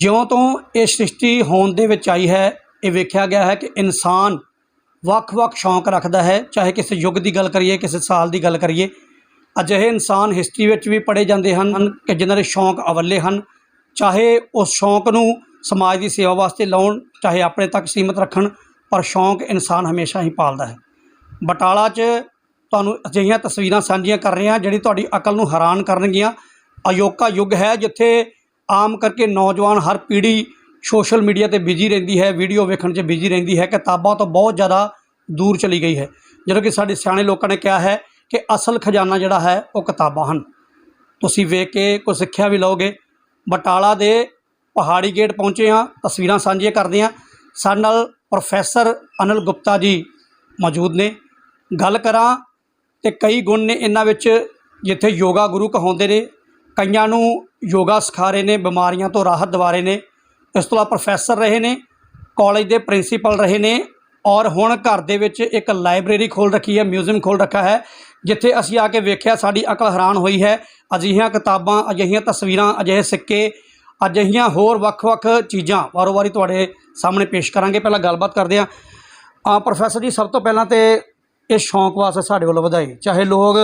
ਜਿਉਂ ਤੋਂ ਇਹ ਸ੍ਰਿਸ਼ਟੀ ਹੋਣ ਦੇ ਵਿੱਚ ਆਈ ਹੈ, ਇਹ ਵੇਖਿਆ ਗਿਆ ਹੈ ਕਿ ਇਨਸਾਨ ਵੱਖ-ਵੱਖ ਸ਼ੌਂਕ ਰੱਖਦਾ ਹੈ। ਚਾਹੇ ਕਿਸੇ ਯੁੱਗ ਦੀ ਗੱਲ ਕਰੀਏ, ਕਿਸੇ ਸਾਲ ਦੀ ਗੱਲ ਕਰੀਏ, ਅਜਿਹੇ ਇਨਸਾਨ ਹਿਸਟਰੀ ਵਿੱਚ ਵੀ ਪੜ੍ਹੇ ਜਾਂਦੇ ਹਨ ਕਿ ਜਿਨ੍ਹਾਂ ਦੇ ਸ਼ੌਂਕ ਅਵੱਲੇ ਹਨ। ਚਾਹੇ ਉਸ ਸ਼ੌਂਕ ਨੂੰ ਸਮਾਜ ਦੀ ਸੇਵਾ ਵਾਸਤੇ ਲਾਉਣ, ਚਾਹੇ ਆਪਣੇ ਤੱਕ ਸੀਮਤ ਰੱਖਣ, ਪਰ ਸ਼ੌਂਕ ਇਨਸਾਨ ਹਮੇਸ਼ਾ ਹੀ ਪਾਲਦਾ ਹੈ। ਬਟਾਲਾ 'ਚ ਤੁਹਾਨੂੰ ਅਜਿਹੀਆਂ ਤਸਵੀਰਾਂ ਸਾਂਝੀਆਂ ਕਰ ਰਹੇ ਹਾਂ ਜਿਹੜੀ ਤੁਹਾਡੀ ਅਕਲ ਨੂੰ ਹੈਰਾਨ ਕਰਨਗੀਆਂ। ਅਯੋਕਾ ਯੁੱਗ ਹੈ ਜਿੱਥੇ ਆਮ ਕਰਕੇ ਨੌਜਵਾਨ ਹਰ ਪੀੜ੍ਹੀ ਸੋਸ਼ਲ ਮੀਡੀਆ ਤੇ ਬਿਜ਼ੀ ਰਹਿੰਦੀ ਹੈ, ਵੀਡੀਓ ਵੇਖਣ 'ਚ ਬਿਜ਼ੀ ਰਹਿੰਦੀ ਹੈ, ਕਿਤਾਬਾਂ ਤੋਂ ਬਹੁਤ ਜ਼ਿਆਦਾ ਦੂਰ ਚਲੀ ਗਈ ਹੈ। ਜਦੋਂ ਕਿ ਸਾਡੇ ਸਿਆਣੇ ਲੋਕਾਂ ਨੇ ਕਿਹਾ ਹੈ ਕਿ ਅਸਲ ਖਜ਼ਾਨਾ ਜਿਹੜਾ ਹੈ ਉਹ ਕਿਤਾਬਾਂ ਹਨ। ਤੁਸੀਂ ਵੇਖ ਕੇ ਕੋਈ ਸਿੱਖਿਆ ਵੀ ਲਓਗੇ। ਬਟਾਲਾ ਦੇ ਪਹਾੜੀ ਗੇਟ ਪਹੁੰਚੇ ਹਾਂ, ਤਸਵੀਰਾਂ ਸਾਂਝੀਆਂ ਕਰਦੇ ਹਾਂ। ਸਾਡੇ ਨਾਲ ਪ੍ਰੋਫੈਸਰ ਅਨਿਲ ਗੁਪਤਾ ਜੀ ਮੌਜੂਦ ਨੇ। ਗੱਲ ਕਰਾਂ ਤੇ ਕਈ ਗੁਣ ਨੇ ਇਹਨਾਂ ਵਿੱਚ, ਜਿੱਥੇ ਯੋਗਾ ਗੁਰੂ ਕਹਾਉਂਦੇ ਨੇ ਕਈਆਂ ਨੂੰ ਯੋਗਾ ਸਿਖਾ ਰਹੇ ਨੇ, ਬਿਮਾਰੀਆਂ ਤੋਂ ਰਾਹਤ ਦਿਵਾ ਰਹੇ ਨੇ। ਇਸ ਤੋਂ ਇਲਾਵਾ ਪ੍ਰੋਫੈਸਰ ਰਹੇ ਨੇ ਕਾਲਜ ਦੇ ਪ੍ਰਿੰਸੀਪਲ ਰਹੇ ਨੇ ਔਰ ਹੁਣ ਘਰ ਦੇ ਵਿੱਚ ਇੱਕ ਲਾਇਬ੍ਰੇਰੀ ਖੋਲ ਰੱਖੀ ਹੈ ਮਿਊਜ਼ੀਅਮ ਖੋਲ ਰੱਖਾ ਹੈ, ਜਿੱਥੇ ਅਸੀਂ ਆ ਕੇ ਵੇਖਿਆ ਸਾਡੀ ਅਕਲ ਹੈਰਾਨ ਹੋਈ ਹੈ। ਅਜਿਹੀਆਂ ਕਿਤਾਬਾਂ, ਅਜਿਹੀਆਂ ਤਸਵੀਰਾਂ, ਅਜਿਹੇ ਸਿੱਕੇ, ਅਜਿਹੀਆਂ ਹੋਰ ਵੱਖ-ਵੱਖ ਚੀਜ਼ਾਂ ਵਾਰੋ-ਵਾਰੀ ਤੁਹਾਡੇ ਸਾਹਮਣੇ ਪੇਸ਼ ਕਰਾਂਗੇ। ਪਹਿਲਾਂ ਗੱਲਬਾਤ ਕਰਦੇ ਹਾਂ। ਆ ਪ੍ਰੋਫੈਸਰ ਜੀ, ਸਭ ਤੋਂ ਪਹਿਲਾਂ ਤੇ ਇਹ ਸ਼ੌਂਕ ਵਾਸਤੇ ਸਾਡੇ ਵੱਲੋਂ ਵਧਾਈ ਚਾਹੇ ਲੋਕ.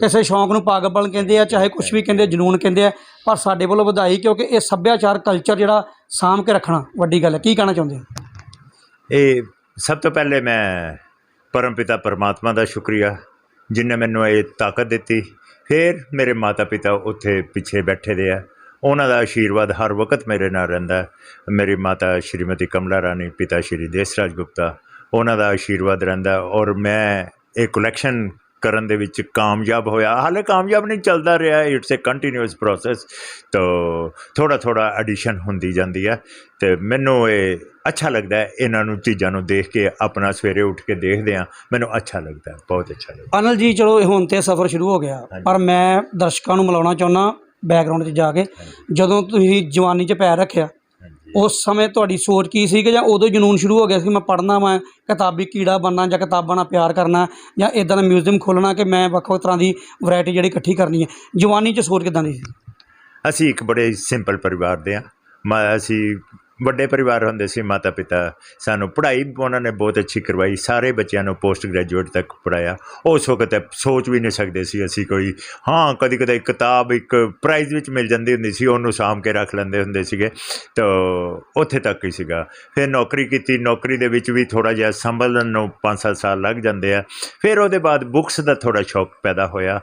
ਕਿਸੇ ਸ਼ੌਂਕ ਨੂੰ ਪਾਗਲਪਨ ਕਹਿੰਦੇ ਆ ਚਾਹੇ ਕੁਝ ਵੀ ਕਹਿੰਦੇ ਜਨੂਨ ਕਹਿੰਦੇ ਆ ਪਰ ਸਾਡੇ ਵੱਲੋਂ ਵਧਾਈ ਕਿਉਂਕਿ ਇਹ ਸੱਭਿਆਚਾਰ ਕਲਚਰ ਜਿਹੜਾ ਸਾਂਭ ਕੇ ਰੱਖਣਾ ਵੱਡੀ ਗੱਲ ਹੈ। ਕੀ ਕਹਿਣਾ ਚਾਹੁੰਦੇ ਹੋ? ਇਹ ਸਭ ਤੋਂ ਪਹਿਲੇ ਮੈਂ ਪਰਮਪਿਤਾ ਪਰਮਾਤਮਾ ਦਾ ਸ਼ੁਕਰੀਆ ਜਿਨੇ ਮੈਨੂੰ ਇਹ ਤਾਕਤ ਦਿੱਤੀ। ਫਿਰ ਮੇਰੇ ਮਾਤਾ ਪਿਤਾ ਉੱਥੇ ਪਿੱਛੇ ਬੈਠੇ ਦੇ ਆ। ਉਹਨਾਂ ਦਾ ਆਸ਼ੀਰਵਾਦ ਹਰ ਵਕਤ ਮੇਰੇ ਨਾਲ ਰਹਿੰਦਾ। ਮੇਰੀ ਮਾਤਾ ਸ਼੍ਰੀਮਤੀ ਕਮਲਾ ਰਾਣੀ ਪਿਤਾ ਸ਼੍ਰੀ ਦੇਸਰਾਜ ਗੁਪਤਾ ਉਹਨਾਂ ਦਾ ਆਸ਼ੀਰਵਾਦ ਰਹਿੰਦਾ ਔਰ ਮੈਂ ਇਹ ਕਲੈਕਸ਼ਨ ਕਰਨ ਦੇ ਵਿੱਚ ਕਾਮਯਾਬ ਹੋਇਆ। ਹਾਲੇ ਕਾਮਯਾਬ ਨਹੀਂ ਚੱਲਦਾ ਰਿਹਾ ਇਟਸ ਅ ਕੰਟੀਨਿਊਸ ਪ੍ਰੋਸੈਸ ਤੋ ਥੋੜਾ ਥੋੜਾ ਐਡੀਸ਼ਨ ਹੁੰਦੀ ਜਾਂਦੀ ਹੈ ਤੇ ਮੈਨੂੰ ਇਹ ਅੱਛਾ ਲੱਗਦਾ ਹੈ ਇਹਨਾਂ ਨੂੰ ਚੀਜ਼ਾਂ ਨੂੰ ਦੇਖ ਕੇ ਆਪਣਾ ਸਵੇਰੇ ਉੱਠ ਕੇ ਦੇਖਦੇ ਆ ਮੈਨੂੰ ਅੱਛਾ ਲੱਗਦਾ ਹੈ ਬਹੁਤ ਅੱਛਾ ਲੱਗਦਾ ਅਨਲ ਜੀ ਚਲੋ ਹੁਣ ਤੇ ਸਫ਼ਰ ਸ਼ੁਰੂ ਹੋ ਗਿਆ। ਪਰ ਮੈਂ ਦਰਸ਼ਕਾਂ ਨੂੰ ਮਿਲਾਉਣਾ ਚਾਹੁੰਦਾ ਬੈਕਗ੍ਰਾਉਂਡ 'ਚ ਜਾ ਕੇ। ਜਦੋਂ ਤੁਸੀਂ ਜਵਾਨੀ 'ਚ ਪੈਰ ਰੱਖਿਆ ਉਸ ਸਮੇਂ ਤੁਹਾਡੀ ਸੋਚ ਕੀ ਸੀ ਕਿ ਜਾਂ ਉਦੋਂ ਜਨੂਨ ਸ਼ੁਰੂ ਹੋ ਗਿਆ ਸੀ ਮੈਂ ਪੜ੍ਹਨਾ ਮੈਂ ਕਿਤਾਬੀ ਕੀੜਾ ਬਣਨਾ ਜਾਂ ਕਿਤਾਬਾਂ ਨਾਲ ਪਿਆਰ ਕਰਨਾ ਜਾਂ ਇਦਾਂ ਦਾ ਮਿਊਜ਼ੀਅਮ ਖੋਲ੍ਹਣਾ ਕਿ ਮੈਂ ਵੱਖ ਵੱਖ ਤਰ੍ਹਾਂ ਦੀ ਵੈਰਾਈਟੀ ਜਿਹੜੀ ਇਕੱਠੀ ਕਰਨੀ ਹੈ। ਜਵਾਨੀ 'ਚ ਸੋਚ ਕਿਦਾਂ ਦੀ ਸੀ? ਅਸੀਂ ਇੱਕ ਬੜੇ ਸਿੰਪਲ ਪਰਿਵਾਰ ਦੇ ਆ ਅਸੀਂ ਵੱਡੇ ਪਰਿਵਾਰ ਹੁੰਦੇ ਸੀ ਮਾਤਾ ਪਿਤਾ ਸਾਨੂੰ ਪੜ੍ਹਾਈ ਉਹਨਾਂ ਨੇ ਬਹੁਤ ਅੱਛੀ ਕਰਵਾਈ, ਸਾਰੇ ਬੱਚਿਆਂ ਨੂੰ ਪੋਸਟ ਗ੍ਰੈਜੂਏਟ ਤੱਕ ਪੜਾਇਆ ਉਸ ਵਕਤ ਸੋਚ ਵੀ ਨਹੀਂ ਸਕਦੇ ਸੀ ਅਸੀਂ ਕੋਈ, ਹਾਂ ਕਦੀ ਕਦੇ ਕਿਤਾਬ ਇੱਕ ਪ੍ਰਾਈਜ਼ ਵਿੱਚ ਮਿਲ ਜਾਂਦੀ ਹੁੰਦੀ ਸੀ, ਉਹਨੂੰ ਸਾਂਭ ਕੇ ਰੱਖ ਲੈਂਦੇ ਹੁੰਦੇ ਸੀਗੇ, ਤਾਂ ਉੱਥੇ ਤੱਕ ਹੀ ਸੀਗਾ। ਫਿਰ ਨੌਕਰੀ ਕੀਤੀ, ਨੌਕਰੀ ਦੇ ਵਿੱਚ ਵੀ ਥੋੜਾ ਜਿਹਾ ਸੰਭਲਣ ਨੂੰ 5-7 ਸਾਲ ਲੱਗ ਜਾਂਦੇ ਆ। ਫਿਰ ਉਹਦੇ ਬਾਅਦ ਬੁੱਕਸ ਦਾ ਥੋੜਾ ਸ਼ੌਕ ਪੈਦਾ ਹੋਇਆ।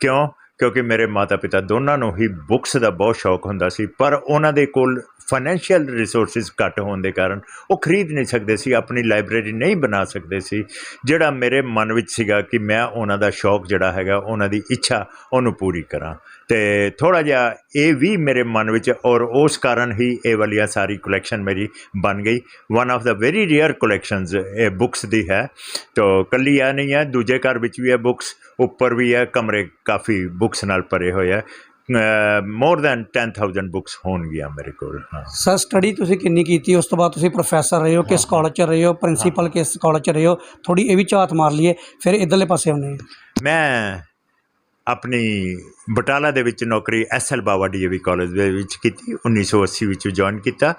ਕਿਉਂ? ਕਿਉਂਕਿ ਮੇਰੇ ਮਾਤਾ ਪਿਤਾ ਦੋਨਾਂ ਨੂੰ ਹੀ ਬੁੱਕਸ ਦਾ ਬਹੁਤ ਸ਼ੌਕ ਹੁੰਦਾ ਸੀ, ਪਰ ਉਹਨਾਂ ਦੇ ਕੋਲ ਫਾਈਨੈਂਸ਼ੀਅਲ ਰਿਸੋਰਸਿਸ ਘੱਟ ਹੋਣ ਦੇ ਕਾਰਨ ਉਹ ਖਰੀਦ ਨਹੀਂ ਸਕਦੇ ਸੀ, ਆਪਣੀ ਲਾਇਬ੍ਰੇਰੀ ਨਹੀਂ ਬਣਾ ਸਕਦੇ ਸੀ। ਜਿਹੜਾ ਮੇਰੇ ਮਨ ਵਿੱਚ ਸੀਗਾ ਕਿ ਮੈਂ ਉਹਨਾਂ ਦਾ ਸ਼ੌਕ ਜਿਹੜਾ ਹੈਗਾ, ਉਹਨਾਂ ਦੀ ਇੱਛਾ ਉਹਨੂੰ ਪੂਰੀ ਕਰਾਂ। ਤੇ ਥੋੜਾ ਜਿਹਾ ਇਹ ਵੀ ਮੇਰੇ ਮਨ ਵਿੱਚ ਔਰ ਉਸ ਕਾਰਨ ਹੀ ਇਹ ਵਾਲੀਆਂ ਸਾਰੀ ਕਲੈਕਸ਼ਨ ਮੇਰੀ ਬਣ ਗਈ। One of the very rare collections ਇਹ ਬੁੱਕਸ ਦੀ ਹੈ। ਤੋ ਕੱਲੀ ਆ ਨਹੀਂ ਹੈ, ਦੂਜੇ ਘਰ ਵਿੱਚ ਵੀ ਹੈ ਬੁੱਕਸ ਉੱਪਰ ਵੀ ਹੈ ਕਮਰੇ ਕਾਫੀ ਬੁੱਕਸ ਨਾਲ ਭਰੇ ਹੋਏ ਹੈ। ਮੋਰ ਦੈਨ 10000 ਬੁੱਕਸ ਹੋਣਗੀਆਂ ਮੇਰੇ ਕੋਲ ਹਾਂ। ਸਰ ਸਟੱਡੀ ਤੁਸੀਂ ਕਿੰਨੀ ਕੀਤੀ ਉਸ ਤੋਂ ਬਾਅਦ ਤੁਸੀਂ ਪ੍ਰੋਫੈਸਰ ਰਹੇ ਹੋ ਕਿਸ ਕਾਲਜ 'ਚ ਰਹੇ ਹੋ ਪ੍ਰਿੰਸੀਪਲ ਕਿਸ ਕਾਲਜ 'ਚ ਰਹੇ ਹੋ ਥੋੜੀ ਇਹ ਵੀ ਝਾਤ ਮਾਰ ਲਈਏ ਫਿਰ ਇਧਰਲੇ ਪਾਸੇ ਆਉਂਦੇ ਹਾਂ। ਮੈਂ ਆਪਣੀ ਬਟਾਲਾ ਦੇ ਵਿੱਚ ਨੌਕਰੀ ਐਸਐਲ ਬਾਵਾ ਡੀਏਵੀ ਕਾਲਜ ਦੇ ਵਿੱਚ ਕੀਤੀ 1980 ਵਿੱਚ ਜੁਆਇਨ ਕੀਤਾ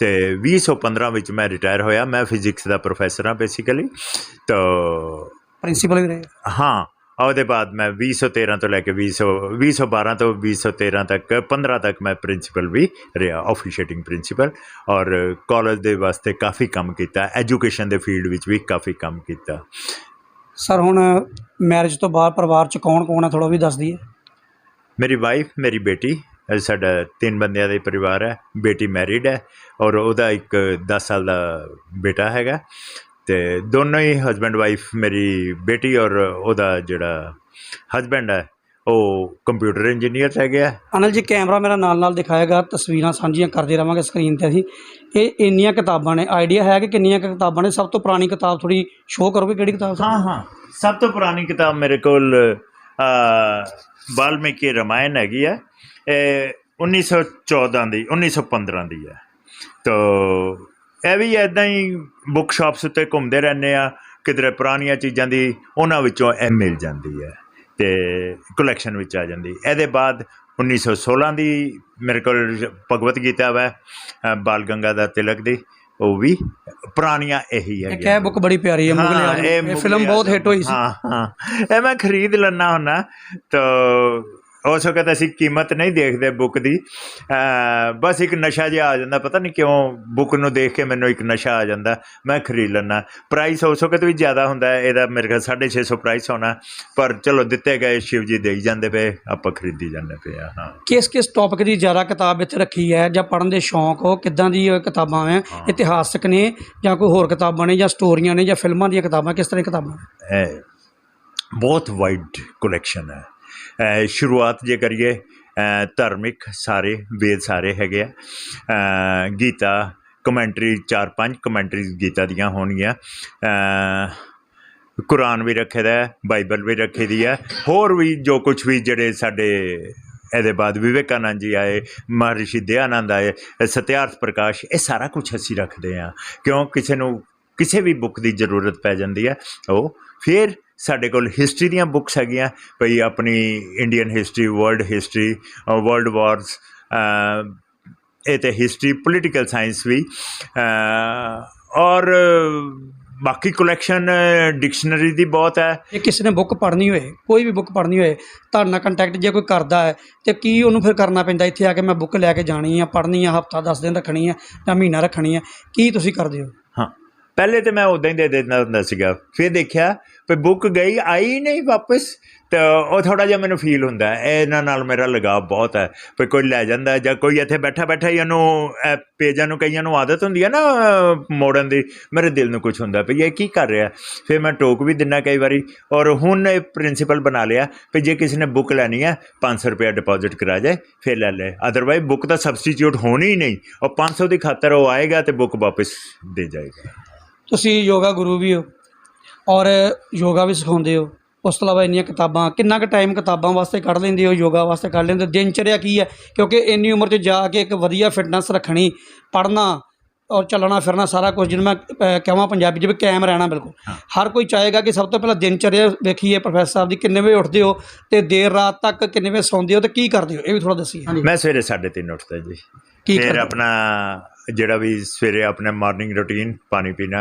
ਤੇ 2015 ਵਿੱਚ ਮੈਂ ਰਿਟਾਇਰ ਹੋਇਆ ਮੈਂ ਫਿਜ਼ਿਕਸ ਦਾ ਪ੍ਰੋਫੈਸਰ ਹਾਂ ਬੇਸਿਕਲੀ ਤਾਂ ਪ੍ਰਿੰਸੀਪਲ ਵੀ ਰਹੇ ਹਾਂ ਉਹਦੇ ਬਾਅਦ ਮੈਂ 2013 ਤੋਂ ਲੈ ਕੇ 20 2012 ਤੋਂ 2013 ਤੱਕ 15 ਤੱਕ ਮੈਂ ਪ੍ਰਿੰਸੀਪਲ ਵੀ ਰਿਹਾ ਆਫੀਸ਼ੀਏਟਿੰਗ ਪ੍ਰਿੰਸੀਪਲ ਔਰ ਕਾਲਜ ਦੇ ਵਾਸਤੇ ਕਾਫੀ ਕੰਮ ਕੀਤਾ ਐਜੂਕੇਸ਼ਨ ਦੇ ਫੀਲਡ ਵਿੱਚ ਵੀ ਕਾਫੀ ਕੰਮ ਕੀਤਾ। ਸਰ ਹੁਣ ਮੈਰਿਜ ਤੋਂ ਬਾਅਦ ਪਰਿਵਾਰ 'ਚ ਕੌਣ ਕੌਣ ਹੈ ਥੋੜਾ ਵੀ ਦੱਸ ਦਈਏ। ਮੇਰੀ ਵਾਈਫ ਮੇਰੀ ਬੇਟੀ ਸਾਡਾ ਤਿੰਨ ਬੰਦਿਆਂ ਦਾ ਪਰਿਵਾਰ ਹੈ ਬੇਟੀ ਮੈਰਿਡ ਹੈ ਔਰ ਉਹਦਾ ਇੱਕ 10 ਸਾਲ ਦਾ ਬੇਟਾ ਹੈਗਾ। ਤੇ ਦੋਨੋਂ ਹੀ ਹਸਬੈਂਡ ਵਾਈਫ ਮੇਰੀ ਬੇਟੀ ਔਰ ਉਹਦਾ ਜਿਹੜਾ ਹਸਬੈਂਡ ਹੈ ਉਹ ਕੰਪਿਊਟਰ ਇੰਜੀਨੀਅਰ ਹੈਗਾ ਹੈ। ਅਨਲ ਜੀ ਕੈਮਰਾ ਮੇਰਾ ਨਾਲ ਨਾਲ ਦਿਖਾਏਗਾ ਤਸਵੀਰਾਂ ਸਾਂਝੀਆਂ ਕਰਦੇ ਰਵਾਂਗੇ ਸਕਰੀਨ ਤੇ ਅਸੀਂ। ਇਹ ਇੰਨੀਆਂ ਕਿਤਾਬਾਂ ਨੇ। ਆਈਡੀਆ ਹੈ ਕਿ ਕਿੰਨੀਆਂ ਕੁ ਕਿਤਾਬਾਂ ਨੇ? ਸਭ ਤੋਂ ਪੁਰਾਣੀ ਕਿਤਾਬ ਥੋੜੀ ਸ਼ੋਅ ਕਰੋਗੇ ਕਿਹੜੀ ਕਿਤਾਬ? ਹਾਂ ਹਾਂ। ਸਭ ਤੋਂ ਪੁਰਾਣੀ ਕਿਤਾਬ ਮੇਰੇ ਕੋਲ ਬਾਲਮੀਕੀ ਰਮਾਇਣ ਹੈਗੀ ਹੈ। ਇਹ 1914 ਦੀ 1915 ਦੀ ਹੈ। ਤੋ ਇਹ ਵੀ ਐਦਾਂ ਹੀ ਬੁੱਕ ਸ਼ਾਪਸ ਉੱਤੇ ਘੁੰਮਦੇ ਰਹਿੰਦੇ ਆ ਕਿਧਰੇ ਪੁਰਾਣੀਆਂ ਚੀਜ਼ਾਂ ਦੀ ਉਹਨਾਂ ਵਿੱਚੋਂ ਇਹ ਮਿਲ ਜਾਂਦੀ ਹੈ ਤੇ ਕਲੈਕਸ਼ਨ ਵਿੱਚ ਆ ਜਾਂਦੀ। ਇਹਦੇ ਬਾਅਦ 1916 ਦੀ ਮੇਰੇ ਕੋਲ ਭਗਵਤ ਗੀਤਾ ਵਾ ਅ, ਬਾਲ ਗੰਗਾ ਦਾ ਤਿਲਕ ਦੀ ਉਹ ਵੀ ਪੁਰਾਣੀਆਂ ਇਹੀ ਹੈਗੀਆਂ ਇਹ ਬੁੱਕ ਬੜੀ ਪਿਆਰੀ ਹੈ ਮੁਗਲ ਹਾਂ, ਆਜ਼ਮ ਇਹ ਫਿਲਮ ਬਹੁਤ। ਹਿੱਟ ਹੋਈ ਸੀ। ਹਾਂ ਹਾਂ। ਇਹ ਮੈਂ ਖਰੀਦ ਲੈਣਾ ਹੁੰਨਾ ਤਾਂ ਉਸ ਵਕਤ ਅਸੀਂ ਕੀਮਤ ਨਹੀਂ ਦੇਖਦੇ ਬੁੱਕ ਦੀ। ਬਸ ਇੱਕ ਨਸ਼ਾ ਜਿਹਾ ਆ ਜਾਂਦਾ ਪਤਾ ਨਹੀਂ ਕਿਉਂ ਬੁੱਕ ਨੂੰ ਦੇਖ ਕੇ ਮੈਨੂੰ ਇੱਕ ਨਸ਼ਾ ਆ ਜਾਂਦਾ ਮੈਂ ਖਰੀਦ ਲੈਣਾ ਪ੍ਰਾਈਸ ਉਸ ਵਕਤ ਵੀ ਜ਼ਿਆਦਾ ਹੁੰਦਾ ਹੈ, ਇਹਦਾ ਮੇਰੇ ਖਿਆਲ 650 ਪ੍ਰਾਈਸ ਹੋਣਾ ਪਰ ਚਲੋ ਦਿੱਤੇ ਗਏ ਸ਼ਿਵ ਜੀ ਦੇਈ ਜਾਂਦੇ ਪਏ ਆਪਾਂ ਖਰੀਦੀ ਜਾਂਦੇ ਪਏ ਆ ਹਾਂ। ਕਿਸ ਕਿਸ ਟੌਪਿਕ ਦੀ ਜ਼ਿਆਦਾ ਕਿਤਾਬ ਵਿੱਚ ਰੱਖੀ ਹੈ ਜਾਂ ਪੜ੍ਹਨ ਦੇ ਸ਼ੌਂਕ ਹੋ ਕਿੱਦਾਂ ਦੀ ਕਿਤਾਬਾਂ ਹੈ। ਇਤਿਹਾਸਕ ਨੇ ਜਾਂ ਕੋਈ ਹੋਰ ਕਿਤਾਬਾਂ ਨੇ ਜਾਂ ਸਟੋਰੀਆਂ ਨੇ ਜਾਂ ਫਿਲਮਾਂ ਦੀਆਂ ਕਿਤਾਬਾਂ ਕਿਸ ਤਰ੍ਹਾਂ ਦੀਆਂ ਕਿਤਾਬਾਂ? ਬਹੁਤ ਵਾਈਡ ਕਲੈਕਸ਼ਨ ਹੈ। ਸ਼ੁਰੂਆਤ ਜੇ ਕਰੀਏ ਧਾਰਮਿਕ ਸਾਰੇ, ਵੇਦ ਸਾਰੇ ਹੈਗੇ ਆ। ਗੀਤਾ, ਕਮੈਂਟਰੀ, ਚਾਰ ਪੰਜ ਕਮੈਂਟਰੀਜ਼ ਗੀਤਾ ਦੀਆਂ ਹੋਣਗੀਆਂ। ਕੁਰਾਨ ਵੀ ਰੱਖੇ ਦਾ, ਬਾਈਬਲ ਵੀ ਰੱਖੀ ਦੀ ਹੈ ਹੋਰ ਵੀ ਜੋ ਕੁਝ ਵੀ ਜਿਹੜੇ ਸਾਡੇ ਇਹਦੇ ਬਾਅਦ ਵਿਵੇਕਾਨੰਦ ਜੀ ਆਏ, ਮਹਰਿਸ਼ੀ ਦਇਆਨੰਦ ਆਏ, ਸਤਿਆਰਥ ਪ੍ਰਕਾਸ਼, ਇਹ ਸਾਰਾ ਕੁਝ ਅਸੀਂ ਰੱਖਦੇ ਹਾਂ ਕਿਉਂ? ਕਿਸੇ ਨੂੰ ਕਿਸੇ ਵੀ ਬੁੱਕ ਦੀ ਜ਼ਰੂਰਤ ਪੈ ਜਾਂਦੀ ਹੈ ਉਹ ਫਿਰ ਸਾਡੇ ਕੋਲ ਹਿਸਟਰੀ ਦੀਆਂ ਬੁੱਕਸ ਹੈਗੀਆਂ ਭਈ ਆਪਣੀ Indian history world history world wars ਇਹ ਤੇ ਹਿਸਟਰੀ ਪੋਲੀਟੀਕਲ ਸਾਇੰਸ ਵੀ ਔਰ ਬਾਕੀ ਕਲੈਕਸ਼ਨ ਡਿਕਸ਼ਨਰੀ ਦੀ ਬਹੁਤ ਹੈ। ਜੇ ਕਿਸੇ ਨੇ ਬੁੱਕ ਪੜ੍ਹਨੀ ਹੋਏ ਕੋਈ ਵੀ ਬੁੱਕ ਪੜ੍ਹਨੀ ਹੋਏ ਤੁਹਾਡੇ ਨਾਲ ਕੰਟੈਕਟ ਜੇ ਕੋਈ ਕਰਦਾ ਹੈ ਤੇ ਕੀ ਉਹਨੂੰ ਫਿਰ ਕਰਨਾ ਪੈਂਦਾ ਇੱਥੇ ਆ ਕੇ ਮੈਂ ਬੁੱਕ ਲੈ ਕੇ ਜਾਣੀ ਆ ਪੜ੍ਹਨੀ ਆ ਹਫਤਾ 10 ਦਿਨ ਰੱਖਣੀ ਆ ਜਾਂ ਮਹੀਨਾ ਰੱਖਣੀ ਆ ਕੀ ਤੁਸੀਂ ਕਰਦੇ ਹੋ? ਹਾਂ। ਪਹਿਲੇ ਤੇ ਮੈਂ ਉਦਾਂ ਹੀ ਦੇ ਦਿੰਦਾ ਹੁੰਦਾ ਸੀਗਾ। ਫਿਰ ਦੇਖਿਆ ਵੀ ਬੁੱਕ ਗਈ, ਆਈ ਨਹੀਂ ਵਾਪਸ, ਤਾਂ ਉਹ ਥੋੜਾ ਜਿਹਾ ਮੈਨੂੰ ਫੀਲ ਹੁੰਦਾ ਹੈ। ਇਹਨਾਂ ਨਾਲ ਮੇਰਾ ਲਗਾਵ ਬਹੁਤ ਹੈ ਵੀ ਕੋਈ ਲੈ ਜਾਂਦਾ ਜਾਂ ਕੋਈ ਇੱਥੇ ਬੈਠਾ ਬੈਠਾ ਹੀ ਇਹਨੂੰ ਪੇਜਾਂ ਨੂੰ ਕਈਆਂ ਨੂੰ ਆਦਤ ਹੁੰਦੀ ਹੈ ਨਾ, ਮੋੜਨ ਦੀ, ਮੇਰੇ ਦਿਲ ਨੂੰ ਕੁਝ ਹੁੰਦਾ ਵੀ ਇਹ ਕੀ ਕਰ ਰਿਹਾ। ਫਿਰ ਮੈਂ ਟੋਕ ਵੀ ਦਿੰਦਾ ਕਈ ਵਾਰੀ ਔਰ ਹੁਣ ਇਹ ਪ੍ਰਿੰਸੀਪਲ ਬਣਾ ਲਿਆ ਵੀ ਜੇ ਕਿਸੇ ਨੇ ਬੁੱਕ ਲੈਣੀ ਹੈ 500 ਰੁਪਏ ਡਿਪੋਜ਼ਿਟ ਕਰਾ ਜਾਏ, ਫਿਰ ਲੈ ਲੈ ਅਦਰਵਾਈਜ਼ ਬੁੱਕ ਦਾ ਸਬਸਟੀਟਿਊਟ ਹੋਣੀ ਹੀ ਨਹੀਂ ਔਰ 500 ਦੀ ਖਾਤਰ ਉਹ ਆਏਗਾ ਤੇ ਬੁੱਕ ਵਾਪਸ ਦੇ ਜਾਏਗਾ। ਤੁਸੀਂ ਯੋਗਾ ਗੁਰੂ ਵੀ ਹੋ ਔਰ ਯੋਗਾ ਵੀ ਸਿਖਾਉਂਦੇ ਹੋ ਉਸ ਤੋਂ ਇਲਾਵਾ ਇੰਨੀਆਂ ਕਿਤਾਬਾਂ ਕਿੰਨਾ ਕੁ ਟਾਈਮ ਕਿਤਾਬਾਂ ਵਾਸਤੇ ਕੱਢ ਲੈਂਦੇ ਹੋ ਯੋਗਾ ਵਾਸਤੇ ਕੱਢ ਲੈਂਦੇ ਹੋ ਦਿਨਚਰਿਆ ਕੀ ਹੈ? ਕਿਉਂਕਿ ਇੰਨੀ ਉਮਰ 'ਚ ਜਾ ਕੇ ਇੱਕ ਵਧੀਆ ਫਿਟਨੈਸ ਰੱਖਣੀ ਪੜ੍ਹਨਾ ਔਰ ਚੱਲਣਾ ਫਿਰਨਾ ਸਾਰਾ ਕੁਝ ਜਿਹਨੂੰ ਮੈਂ ਕਹਾਂ ਪੰਜਾਬੀ 'ਚ ਵੀ ਕਾਇਮ ਰਹਿਣਾ ਬਿਲਕੁਲ। ਹਰ ਕੋਈ ਚਾਹੇਗਾ ਕਿ ਸਭ ਤੋਂ ਪਹਿਲਾਂ ਦਿਨਚਰਿਆ ਵੇਖੀਏ ਪ੍ਰੋਫੈਸਰ ਸਾਹਿਬ ਦੀ ਕਿੰਨੇ ਵਜੇ ਉੱਠਦੇ ਹੋ ਤੇ ਦੇਰ ਰਾਤ ਤੱਕ ਕਿੰਨੇ ਵਜੇ ਸੌਂਦੇ ਹੋ ਤੇ ਕੀ ਕਰਦੇ ਹੋ? ਇਹ ਵੀ ਥੋੜਾ ਦੱਸੀਏ। ਮੈਂ ਸਵੇਰੇ 3:30 ਉੱਠਦਾ ਜੀ। ਕੀ ਫਿਰ? ਆਪਣਾ ਜਿਹੜਾ ਵੀ ਸਵੇਰੇ ਆਪਣਾ ਮਾਰਨਿੰਗ ਰੂਟੀਨ ਪਾਣੀ ਪੀਣਾ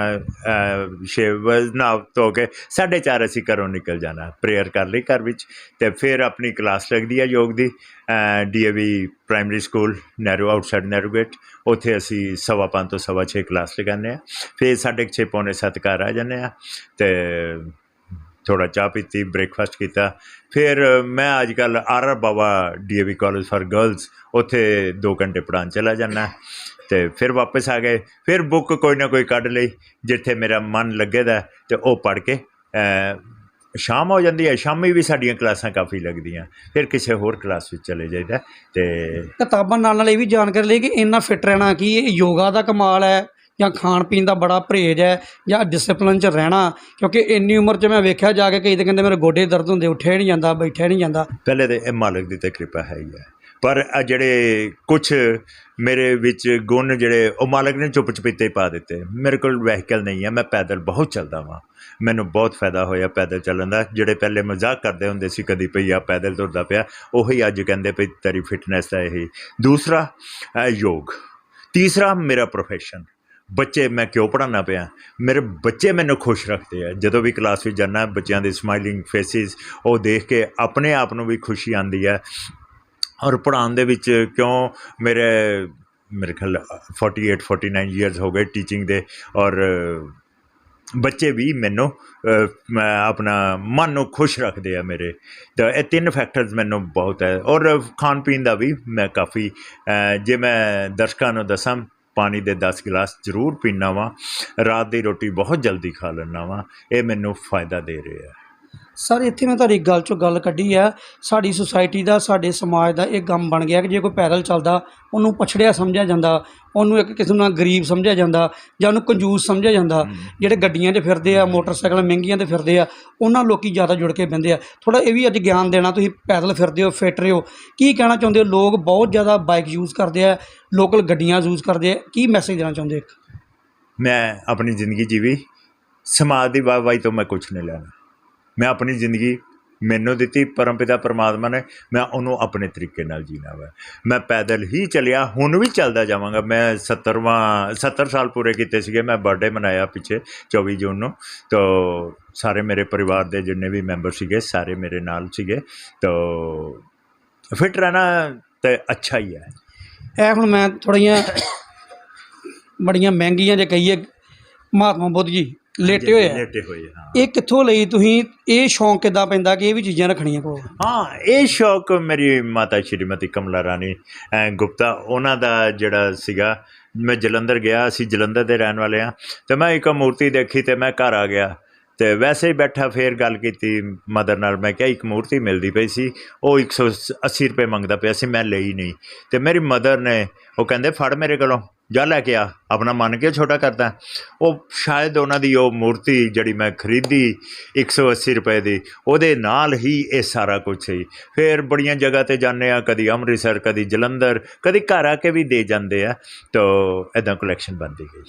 ਸ਼ੇਵ ਨਹਾ ਧੋ ਕੇ 4:30 ਅਸੀਂ ਘਰੋਂ ਨਿਕਲ ਜਾਣਾ ਪ੍ਰੇਅਰ ਕਰ ਲਈ ਘਰ ਵਿੱਚ ਤੇ ਫਿਰ ਆਪਣੀ ਕਲਾਸ ਲੱਗਦੀ ਹੈ ਯੋਗ ਦੀ DAV primary school narrow outside narrow gate ਉੱਥੇ ਅਸੀਂ ਸਵਾ ਪੰਜ ਤੋਂ ਸਵਾ ਛੇ ਕਲਾਸ ਲਗਾਉਂਦੇ ਆ, ਫਿਰ ਸਾਢੇ ਕੁ ਛੇ ਪੌਣੇ ਸੱਤ ਘਰ ਆ ਜਾਂਦੇ ਆ ਤੇ ਥੋੜਾ ਚਾਹ ਪੀਤੀ ਬ੍ਰੇਕਫਾਸਟ ਕੀਤਾ, ਫਿਰ ਮੈਂ ਅੱਜ ਕੱਲ R R Baba DAV college for girls ਉੱਥੇ 2 ਘੰਟੇ ਪੜ੍ਹਾਉਣ ਚਲਾ ਜਾਂਦਾ। ਤੇ ਫਿਰ ਵਾਪਸ ਆ ਗਏ। ਫਿਰ ਬੁੱਕ ਕੋਈ ਨਾ ਕੋਈ ਕੱਢ ਲਈ ਜਿੱਥੇ ਮੇਰਾ ਮਨ ਲੱਗੇਦਾ ਤੇ ਉਹ ਪੜ੍ਹ ਕੇ ਸ਼ਾਮ ਹੋ ਜਾਂਦੀ ਹੈ ਸ਼ਾਮੀ ਵੀ ਸਾਡੀਆਂ ਕਲਾਸਾਂ ਕਾਫੀ ਲੱਗਦੀਆਂ। ਫਿਰ ਕਿਸੇ ਹੋਰ ਕਲਾਸ ਵਿੱਚ ਚਲੇ ਜਾਈਦਾ ਤੇ ਕਿਤਾਬਾਂ ਨਾਲ ਨਾਲ ਇਹ ਵੀ ਜਾਣਕਾਰੀ ਲਈ ਕਿ ਇੰਨਾ ਫਿੱਟ ਰਹਿਣਾ ਕੀ ਇਹ ਯੋਗਾ ਦਾ ਕਮਾਲ ਹੈ ਜਾਂ ਖਾਣ ਪੀਣ ਦਾ ਬੜਾ ਪਰਹੇਜ ਹੈ ਜਾਂ ਡਿਸਪਲਿਨ 'ਚ ਰਹਿਣਾ? ਕਿਉਂਕਿ ਇੰਨੀ ਉਮਰ 'ਚ ਮੈਂ ਵੇਖਿਆ ਜਾ ਕੇ ਕਈ ਤਾਂ ਕਹਿੰਦੇ ਮੇਰੇ ਗੋਡੇ ਦਰਦ ਹੁੰਦੇ ਉੱਠਿਆ ਨਹੀਂ ਜਾਂਦਾ ਬੈਠਿਆ ਨਹੀਂ ਜਾਂਦਾ। ਪਹਿਲੇ ਤੇ ਇਹ ਮਾਲਕ ਦੀ ਤਾਂ ਕਿਰਪਾ ਹੈ ਹੀ ਹੈ। ਪਰ ਆ ਜਿਹੜੇ ਕੁਛ ਮੇਰੇ ਵਿੱਚ ਗੁਣ ਜਿਹੜੇ, ਉਹ ਮਾਲਕ ਨੇ ਚੁੱਪ ਚਪੀਤੇ ਪਾ ਦਿੱਤੇ। ਮੇਰੇ ਕੋਲ ਵਹੀਕਲ ਨਹੀਂ ਹੈ ਮੈਂ ਪੈਦਲ ਬਹੁਤ ਚੱਲਦਾ ਵਾਂ। ਮੈਨੂੰ ਬਹੁਤ ਫਾਇਦਾ ਹੋਇਆ ਪੈਦਲ ਚੱਲਣ ਦਾ। ਜਿਹੜੇ ਪਹਿਲੇ ਮਜ਼ਾਕ ਕਰਦੇ ਹੁੰਦੇ ਸੀ ਕਦੀ ਪਈ ਆ ਪੈਦਲ ਤੁਰਦਾ ਪਿਆ, ਉਹੀ ਅੱਜ ਕਹਿੰਦੇ ਪਈ ਤੇਰੀ ਫਿਟਨੈਸ ਹੈ ਇਹ। ਦੂਸਰਾ ਯੋਗ। ਤੀਸਰਾ, ਮੇਰਾ ਪ੍ਰੋਫੈਸ਼ਨ ਬੱਚੇ ਮੈਂ ਕਿਉਂ ਪੜ੍ਹਾਉਣਾ ਪਿਆ? ਮੇਰੇ ਬੱਚੇ ਮੈਨੂੰ ਖੁਸ਼ ਰੱਖਦੇ ਆ। ਜਦੋਂ ਵੀ ਕਲਾਸ ਵਿੱਚ ਜਾਂਦਾ, ਬੱਚਿਆਂ ਦੇ ਸਮਾਈਲਿੰਗ ਫੇਸਿਸ ਉਹ ਦੇਖ ਕੇ ਆਪਣੇ ਆਪ ਨੂੰ ਵੀ ਖੁਸ਼ੀ ਆਉਂਦੀ ਹੈ ਔਰ ਪੜ੍ਹਾਉਣ ਦੇ ਵਿੱਚ ਕਿਉਂ ਮੇਰੇ ਮੇਰੇ ਖਿਆਲ forty eight forty nine years ਹੋ ਗਏ ਟੀਚਿੰਗ ਦੇ ਔਰ ਬੱਚੇ ਵੀ ਮੈਨੂੰ ਆਪਣਾ ਮਨ ਨੂੰ ਖੁਸ਼ ਰੱਖਦੇ ਆ ਮੇਰੇ। ਤਾਂ ਇਹ ਤਿੰਨ ਫੈਕਟਰਸ ਮੈਨੂੰ ਬਹੁਤ ਹੈ ਔਰ ਖਾਣ ਪੀਣ ਦਾ ਵੀ ਮੈਂ ਕਾਫੀ ਜੇ ਮੈਂ ਦਰਸ਼ਕਾਂ ਨੂੰ ਦੱਸਾਂ, ਪਾਣੀ ਦੇ 10 ਗਿਲਾਸ ਜ਼ਰੂਰ ਪੀਣਾ ਵਾਂ, ਰਾਤ ਦੀ ਰੋਟੀ ਬਹੁਤ ਜਲਦੀ ਖਾ ਲੈਂਦਾ ਵਾਂ, ਇਹ ਮੈਨੂੰ ਫਾਇਦਾ ਦੇ ਰਿਹਾ। ਸਰ ਇੱਥੇ ਮੈਂ ਤੁਹਾਡੀ ਗੱਲ ਚੋਂ ਗੱਲ ਕੱਢੀ ਆ। ਸਾਡੀ ਸੁਸਾਇਟੀ ਦਾ ਸਾਡੇ ਸਮਾਜ ਦਾ ਇਹ ਗਮ ਬਣ ਗਿਆ ਕਿ ਜੇ ਕੋਈ ਪੈਦਲ ਚੱਲਦਾ ਉਹਨੂੰ ਪਛੜਿਆ ਸਮਝਿਆ ਜਾਂਦਾ ਉਹਨੂੰ ਇੱਕ ਕਿਸਮ ਨਾਲ ਗਰੀਬ ਸਮਝਿਆ ਜਾਂਦਾ ਜਾਂ ਉਹਨੂੰ ਕੰਜੂਸ ਸਮਝਿਆ ਜਾਂਦਾ। ਜਿਹੜੇ ਗੱਡੀਆਂ 'ਤੇ ਫਿਰਦੇ ਆ ਮੋਟਰਸਾਈਕਲ ਮਹਿੰਗੀਆਂ 'ਤੇ ਫਿਰਦੇ ਆ ਉਹਨਾਂ ਲੋਕੀ ਜ਼ਿਆਦਾ ਜੁੜ ਕੇ ਬੰਦੇ ਆ। ਥੋੜਾ ਇਹ ਵੀ ਅੱਜ ਗਿਆਨ ਦੇਣਾ ਤੁਸੀਂ ਪੈਦਲ ਫਿਰਦੇ ਹੋ ਫਿੱਟ ਰਹੇ ਹੋ। ਕੀ ਕਹਿਣਾ ਚਾਹੁੰਦੇ ਹੋ? ਲੋਕ ਬਹੁਤ ਜ਼ਿਆਦਾ ਬਾਈਕ ਯੂਜ਼ ਕਰਦੇ ਆ ਲੋਕਲ ਗੱਡੀਆਂ ਯੂਜ਼ ਕਰਦੇ ਆ। ਕੀ ਮੈਸੇਜ ਦੇਣਾ ਚਾਹੁੰਦੇ ਮੈਂ ਆਪਣੀ ਜ਼ਿੰਦਗੀ ਜੀਵੀ ਸਮਾਜ ਦੀ ਵਾਹਵਾਈ ਤੋਂ ਮੈਂ ਕੁਝ ਨਹੀਂ ਲੈਣਾ। ਮੈਂ ਆਪਣੀ ਜ਼ਿੰਦਗੀ ਮੈਨੂੰ ਦਿੱਤੀ, ਪਰਮਪਿਤਾ ਪਰਮਾਤਮਾ ਨੇ, ਮੈਂ ਉਹਨੂੰ ਆਪਣੇ ਤਰੀਕੇ ਨਾਲ ਜੀਣਾ ਵਾ। ਮੈਂ ਪੈਦਲ ਹੀ ਚੱਲਿਆ, ਹੁਣ ਵੀ ਚੱਲਦਾ ਜਾਵਾਂਗਾ। ਮੈਂ 70ਵਾਂ 70 ਸਾਲ ਪੂਰੇ ਕੀਤੇ ਸੀਗੇ, ਮੈਂ ਬਰਥਡੇ ਮਨਾਇਆ ਪਿੱਛੇ 24 ਜੂਨ ਨੂੰ। ਤੋ ਸਾਰੇ ਮੇਰੇ ਪਰਿਵਾਰ ਦੇ ਜਿੰਨੇ ਵੀ ਮੈਂਬਰ ਸੀਗੇ, ਸਾਰੇ ਮੇਰੇ ਨਾਲ ਸੀਗੇ। ਤੋ ਫਿਟ ਰਹਿਣਾ ਤੇ ਅੱਛਾ ਹੀ ਹੈ। ਇਹ ਹੁਣ ਮੈਂ ਥੋੜ੍ਹੀਆਂ ਬੜੀਆਂ ਮਹਿੰਗੀਆਂ ਜੇ ਕਹੀਏ, ਮਹਾਤਮਾ ਬੁੱਧ ਜੀ ਲੇਟੇ ਹੋਏ ਆ? ਲੇਟੇ ਹੋਏ ਹਾਂ। ਇਹ ਕਿੱਥੋਂ ਲਈ ਤੁਸੀਂ? ਇਹ ਸ਼ੌਂਕ ਕਿੱਦਾਂ ਪੈਂਦਾ ਕਿ ਇਹ ਵੀ ਚੀਜ਼ਾਂ ਰੱਖਣੀਆਂ ਕੋਲ? ਹਾਂ ਇਹ ਸ਼ੌਕ ਮੇਰੀ ਮਾਤਾ ਸ਼੍ਰੀਮਤੀ ਕਮਲਾ ਰਾਣੀ ਅਹ, ਗੁਪਤਾ ਉਹਨਾਂ ਦਾ ਜਿਹੜਾ ਸੀਗਾ ਮੈਂ ਜਲੰਧਰ ਗਿਆ ਅਸੀਂ ਜਲੰਧਰ ਦੇ ਰਹਿਣ ਵਾਲੇ ਆ ਤੇ ਮੈਂ ਇੱਕ ਮੂਰਤੀ ਦੇਖੀ ਤੇ ਮੈਂ ਘਰ ਆ ਗਿਆ। ਤੇ ਵੈਸੇ ਹੀ ਬੈਠਾ ਫੇਰ ਗੱਲ ਕੀਤੀ ਮਦਰ ਨਾਲ ਮੈਂ ਕਿਹਾ ਇੱਕ ਮੂਰਤੀ ਮਿਲਦੀ ਪਈ ਸੀ ਉਹ 180 ਰੁਪਏ ਮੰਗਦਾ ਪਿਆ ਸੀ ਮੈਂ ਲਈ ਨਹੀਂ। ਤੇ ਮੇਰੀ ਮਦਰ ਨੇ ਉਹ ਕਹਿੰਦੇ ਫੜ ਮੇਰੇ ਕੋਲੋਂ। ਜਾ ਲੈ ਕੇ ਆ ਆਪਣਾ ਮਨ ਕਿਉਂ ਛੋਟਾ ਕਰਦਾ ਉਹ ਸ਼ਾਇਦ ਉਹਨਾਂ ਦੀ ਉਹ ਮੂਰਤੀ ਜਿਹੜੀ ਮੈਂ ਖਰੀਦੀ 180 ਰੁਪਏ ਦੀ ਉਹਦੇ ਨਾਲ ਹੀ ਇਹ ਸਾਰਾ ਕੁਝ ਸੀ। ਫਿਰ ਬੜੀਆਂ ਜਗ੍ਹਾ ਤੇ ਜਾਂਦੇ ਆ ਕਦੀ ਅੰਮ੍ਰਿਤਸਰ ਕਦੀ ਜਲੰਧਰ ਕਦੀ ਘਰ ਆ ਕੇ ਵੀ ਦੇ ਜਾਂਦੇ ਆ ਤੋ ਐਦਾਂ ਕਲੈਕਸ਼ਨ ਬਣਦੀ ਗਈ।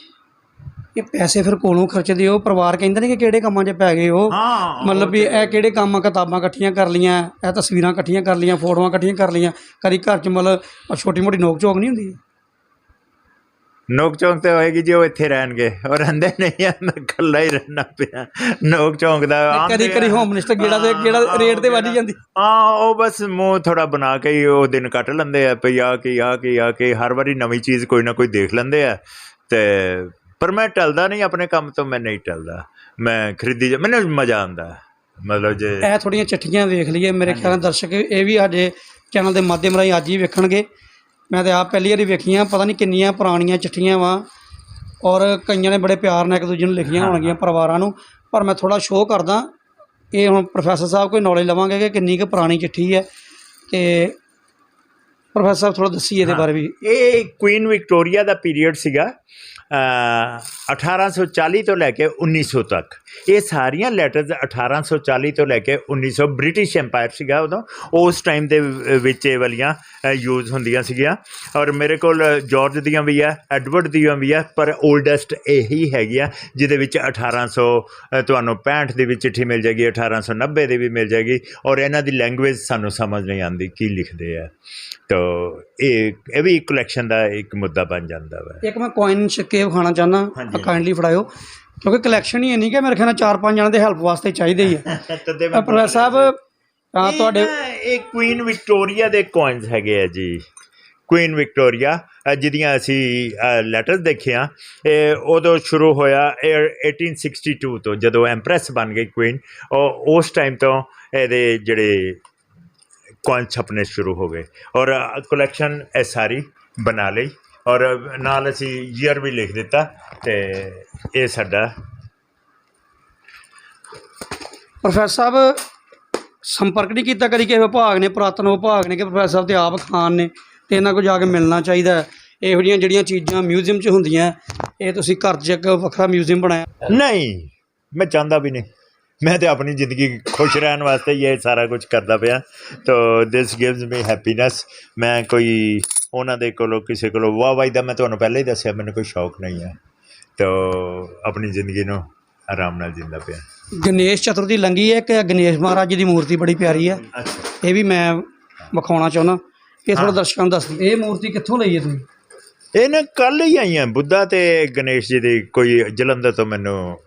ਇਹ ਪੈਸੇ ਫਿਰ ਕੋਲੋਂ ਖਰਚਦੇ ਹੋ? ਪਰਿਵਾਰ ਕਹਿੰਦੇ ਨੇ ਕਿ ਕਿਹੜੇ ਕੰਮਾਂ 'ਚ ਪੈ ਗਏ ਹੋ? ਹਾਂ ਮਤਲਬ ਵੀ ਇਹ ਕਿਹੜੇ ਕੰਮ ਕਿਤਾਬਾਂ ਇਕੱਠੀਆਂ ਕਰ ਲੀਆਂ ਇਹ ਤਸਵੀਰਾਂ ਇਕੱਠੀਆਂ ਕਰ ਲੀਆਂ ਫੋਟੋਆਂ ਇਕੱਠੀਆਂ ਕਰ ਲੀਆਂ ਕਦੀ ਘਰ 'ਚ ਮਤਲਬ ਛੋਟੀ ਮੋਟੀ ਨੋਕ ਝੋਕ ਨਹੀਂ ਹੁੰਦੀ? ਨੋਕ ਚੌਂਕ ਤੇ ਹੋਏਗੀ ਜੇ ਉਹ ਇੱਥੇ ਰਹਿਣਗੇ। ਉਹ ਰਹਿੰਦੇ ਨਹੀਂ ਆ ਮੈਂ ਇਕੱਲਾ ਹੀ ਰਹਿਣਾ ਪਿਆ। ਨੋਕ ਚੌਂਕ ਦਾ ਕਦੀ ਕਦੀ। ਹੋਮ ਮਿਨਿਸਟਰ ਜਿਹੜਾ ਤੇ ਜਿਹੜਾ ਰੇਟ ਤੇ ਵੱਜ ਜਾਂਦੀ। ਹਾਂ ਉਹ ਬਸ ਮੂੰਹ ਥੋੜਾ ਬਣਾ ਕੇ ਹੀ ਉਹ ਦਿਨ ਕੱਟ ਲੈਂਦੇ ਆ ਪਈ ਆ ਕੀ ਆ ਕੀ ਆ ਕੀ ਹਰ ਵਾਰੀ ਨਵੀਂ ਚੀਜ਼ ਕੋਈ ਨਾ ਕੋਈ ਦੇਖ ਲੈਂਦੇ ਆ। ਤੇ ਪਰ ਮੈਂ ਟਲਦਾ ਨਹੀਂ ਆਪਣੇ ਕੰਮ ਤੋਂ ਮੈਂ ਨਹੀਂ ਟਲਦਾ। ਮੈਂ ਖਰੀਦੀ ਜਾ- ਮੈਨੂੰ ਮਜ਼ਾ ਆਉਂਦਾ। ਮਤਲਬ ਜੇ ਇਹ ਥੋੜੀਆਂ ਚਿੱਠੀਆਂ ਵੇਖ ਲਈਏ ਮੇਰੇ ਖਿਆਲ ਨਾਲ ਦਰਸ਼ਕ ਇਹ ਵੀ ਸਾਡੇ ਚੈਨਲ ਦੇ ਮਾਧਿਅਮ ਰਾਹੀਂ ਅੱਜ ਹੀ ਵੇਖਣਗੇ। ਮੈਂ ਤੇ ਆਪ ਪਹਿਲੀ ਵਾਰੀ ਵੇਖੀਆਂ ਪਤਾ ਨਹੀਂ ਕਿੰਨੀਆਂ ਪੁਰਾਣੀਆਂ ਚਿੱਠੀਆਂ ਵਾ। ਔਰ ਕਈਆਂ ਨੇ ਬੜੇ ਪਿਆਰ ਨਾਲ ਇੱਕ ਦੂਜੇ ਨੂੰ ਲਿਖੀਆਂ ਹੋਣਗੀਆਂ ਪਰਿਵਾਰਾਂ ਨੂੰ। ਪਰ ਮੈਂ ਥੋੜਾ ਸ਼ੋਅ ਕਰਦਾ ਇਹ ਹੁਣ ਪ੍ਰੋਫੈਸਰ ਸਾਹਿਬ ਕੋਈ ਨੌਲੇਜ ਲਵਾਂਗੇ ਕਿ ਕਿੰਨੀ ਕੁ ਪੁਰਾਣੀ ਚਿੱਠੀ ਹੈ ਕਿ ਪ੍ਰੋਫੈਸਰ ਸਾਹਿਬ ਥੋੜਾ ਦੱਸੀਏ ਇਹਦੇ ਬਾਰੇ ਵੀ। ਇਹ ਕੁਈਨ ਵਿਕਟੋਰੀਆ ਦਾ ਪੀਰੀਅਡ ਸੀਗਾ। 1840 ਤੋਂ ਲੈ ਕੇ 1900 ਤੱਕ। ਇਹ ਸਾਰੀਆਂ ਲੈਟਰਸ 1840 ਤੋਂ ਲੈ ਕੇ 1900 ਬ੍ਰਿਟਿਸ਼ ਐਮਪਾਇਰ ਸੀਗਾ ਉਦੋਂ। ਉਸ ਟਾਈਮ ਦੇ ਵਿੱਚ ਇਹ ਵਾਲੀਆਂ ਯੂਜ਼ ਹੁੰਦੀਆਂ ਸੀਗੀਆਂ। ਔਰ ਮੇਰੇ ਕੋਲ ਜਾਰਜ ਦੀਆਂ ਵੀ ਆ ਐਡਵਰਡ ਦੀਆਂ ਵੀ ਆ ਪਰ 올ਡੈਸਟ ਇਹੀ ਹੈਗੀ ਆ ਜਿਹਦੇ ਵਿੱਚ 1800 ਅ, ਤੁਹਾਨੂੰ 65 ਦੇ ਵਿੱਚ ਚਿੱਠੀ ਮਿਲ ਜਾਏਗੀ 1890 ਦੇ ਵੀ ਮਿਲ ਜਾਏਗੀ ਔਰ ਇਹਨਾਂ ਦੀ ਲੈਂਗੁਏਜ ਸਾਨੂੰ ਸਮਝ ਨਹੀਂ ਆਉਂਦੀ ਕੀ ਲਿਖਦੇ ਆ। ਤੋ ਇਹ ਇਹ ਵੀ ਕਲੈਕਸ਼ਨ ਦਾ ਇੱਕ ਮੁੱਦਾ ਬਣ ਜਾਂਦਾ ਵਾ। ਇੱਕ ਮੈਂ ਕੋਇਨ ਸਿੱਕੇ ਵਿਖਾਣਾ ਚਾਹੁੰਦਾ ਹਾਂਜੀ। ਕਾਈਂਡਲੀ ਫੜਾਇਓ। ਕਿਉਂਕਿ ਕਲੈਕਸ਼ਨ ਹੀ ਇੰਨੀ ਕਿ ਮੇਰੇ ਖਿਆਲ ਨਾਲ ਚਾਰ ਪੰਜ ਜਣਾਂ ਦੇ ਹੈਲਪ ਵਾਸਤੇ ਚਾਹੀਦੇ ਹੀ ਆ ਤਦੇ ਪ੍ਰੋਫੈਸਰ ਸਾਹਿਬ ਆ ਤੁਹਾਡੇ ਇਹ ਕੁਈਨ ਵਿਕਟੋਰੀਆ ਦੇ ਕੋਇਨਸ ਹੈਗੇ ਆ ਜੀ। ਕੁਈਨ ਵਿਕਟੋਰੀਆ ਅ, ਜਿਹਦੀਆਂ ਅਸੀਂ ਲੈਟਰਸ ਦੇਖਿਆ ਇਹ ਉਦੋਂ ਸ਼ੁਰੂ ਹੋਇਆ ਇਹ 1862 ਤੋਂ ਜਦੋਂ ਐਮਪ੍ਰੈਸ ਬਣ ਗਈ ਕੁਈਨ ਉਹ ਉਸ ਟਾਈਮ ਤੋਂ ਇਹਦੇ ਜਿਹੜੇ ਕੋਇਨ ਛਪਨੇ ਸ਼ੁਰੂ ਹੋ ਗਏ। ਔਰ ਕਲੈਕਸ਼ਨ ਇਹ ਸਾਰੀ ਬਣਾ ਲਈ। ਔਰ ਨਾਲ ਅਸੀਂ ਈਅਰ ਵੀ ਲਿਖ ਦਿੱਤਾ ਤੇ ਇਹ ਸਾਡਾ ਪ੍ਰੋਫੈਸਰ ਸਾਹਿਬ ਸੰਪਰਕ ਨਹੀਂ ਕੀਤਾ ਕਦੀ ਕਿਸੇ ਵਿਭਾਗ ਨੇ ਪੁਰਾਤਨ ਵਿਭਾਗ ਨੇ ਕਿ ਪ੍ਰੋਫੈਸਰ ਸਾਹਿਬ ਤੇ ਆਪ ਖਾਨ ਨੇ ਤੇ ਇਹਨਾਂ ਕੋਲ ਜਾ ਕੇ ਮਿਲਣਾ ਚਾਹੀਦਾ। ਇਹੋ ਜਿਹੀਆਂ ਜਿਹੜੀਆਂ ਚੀਜ਼ਾਂ ਮਿਊਜ਼ੀਅਮ 'ਚ ਹੁੰਦੀਆਂ ਇਹ ਤੁਸੀਂ ਘਰ 'ਚ ਇੱਕ ਵੱਖਰਾ ਮਿਊਜ਼ੀਅਮ ਬਣਾਇਆ। ਨਹੀਂ ਮੈਂ ਚਾਹੁੰਦਾ ਵੀ ਨਹੀਂ। ਮੈਂ ਤੇ ਆਪਣੀ ਜ਼ਿੰਦਗੀ ਖੁਸ਼ ਰਹਿਣ ਵਾਸਤੇ ਇਹ ਸਾਰਾ ਕੁਝ ਕਰਦਾ ਪਿਆ। ਤੋ ਦਿਸ ਗਿਵਸ ਮੀ ਹੈਪੀਨੈਸ ਮੈਂ ਕੋਈ ਉਹਨਾਂ ਦੇ ਕੋਲੋਂ ਕਿਸੇ ਕੋਲੋਂ ਵਾਹ ਵਾਹ ਦਾ ਮੈਂ ਤੁਹਾਨੂੰ ਪਹਿਲਾਂ ਹੀ ਦੱਸਿਆ ਮੈਨੂੰ ਕੋਈ ਸ਼ੌਕ ਨਹੀਂ ਹੈ। ਤੋ ਆਪਣੀ ਜ਼ਿੰਦਗੀ ਨੂੰ ਆਰਾਮ ਨਾਲ ਜਿੰਦਾ ਪਿਆ। ਗਣੇਸ਼ ਚਤੁਰਥੀ ਲੰਗੀ ਹੈ ਕਿ ਗਣੇਸ਼ ਮਹਾਰਾਜ ਜੀ ਦੀ ਮੂਰਤੀ ਬੜੀ ਪਿਆਰੀ ਹੈ। ਅੱਛਾ। ਇਹ ਵੀ ਮੈਂ ਵਿਖਾਉਣਾ ਚਾਹੁੰਦਾ। ਇਹ ਥੋੜਾ ਦਰਸ਼ਕਾਂ ਨੂੰ ਦੱਸ ਦਿਓ ਇਹ ਮੂਰਤੀ ਕਿੱਥੋਂ ਲਈ ਹੈ ਤੁਸੀਂ? ਇਹ ਨਾ ਕੱਲ ਹੀ ਆਈਆਂ ਬੁੱਧਾ ਤੇ ਗਣੇਸ਼ ਜੀ ਦੀ ਕੋਈ ਜਲੰਧਰ ਤੋਂ ਮੈਨੂੰ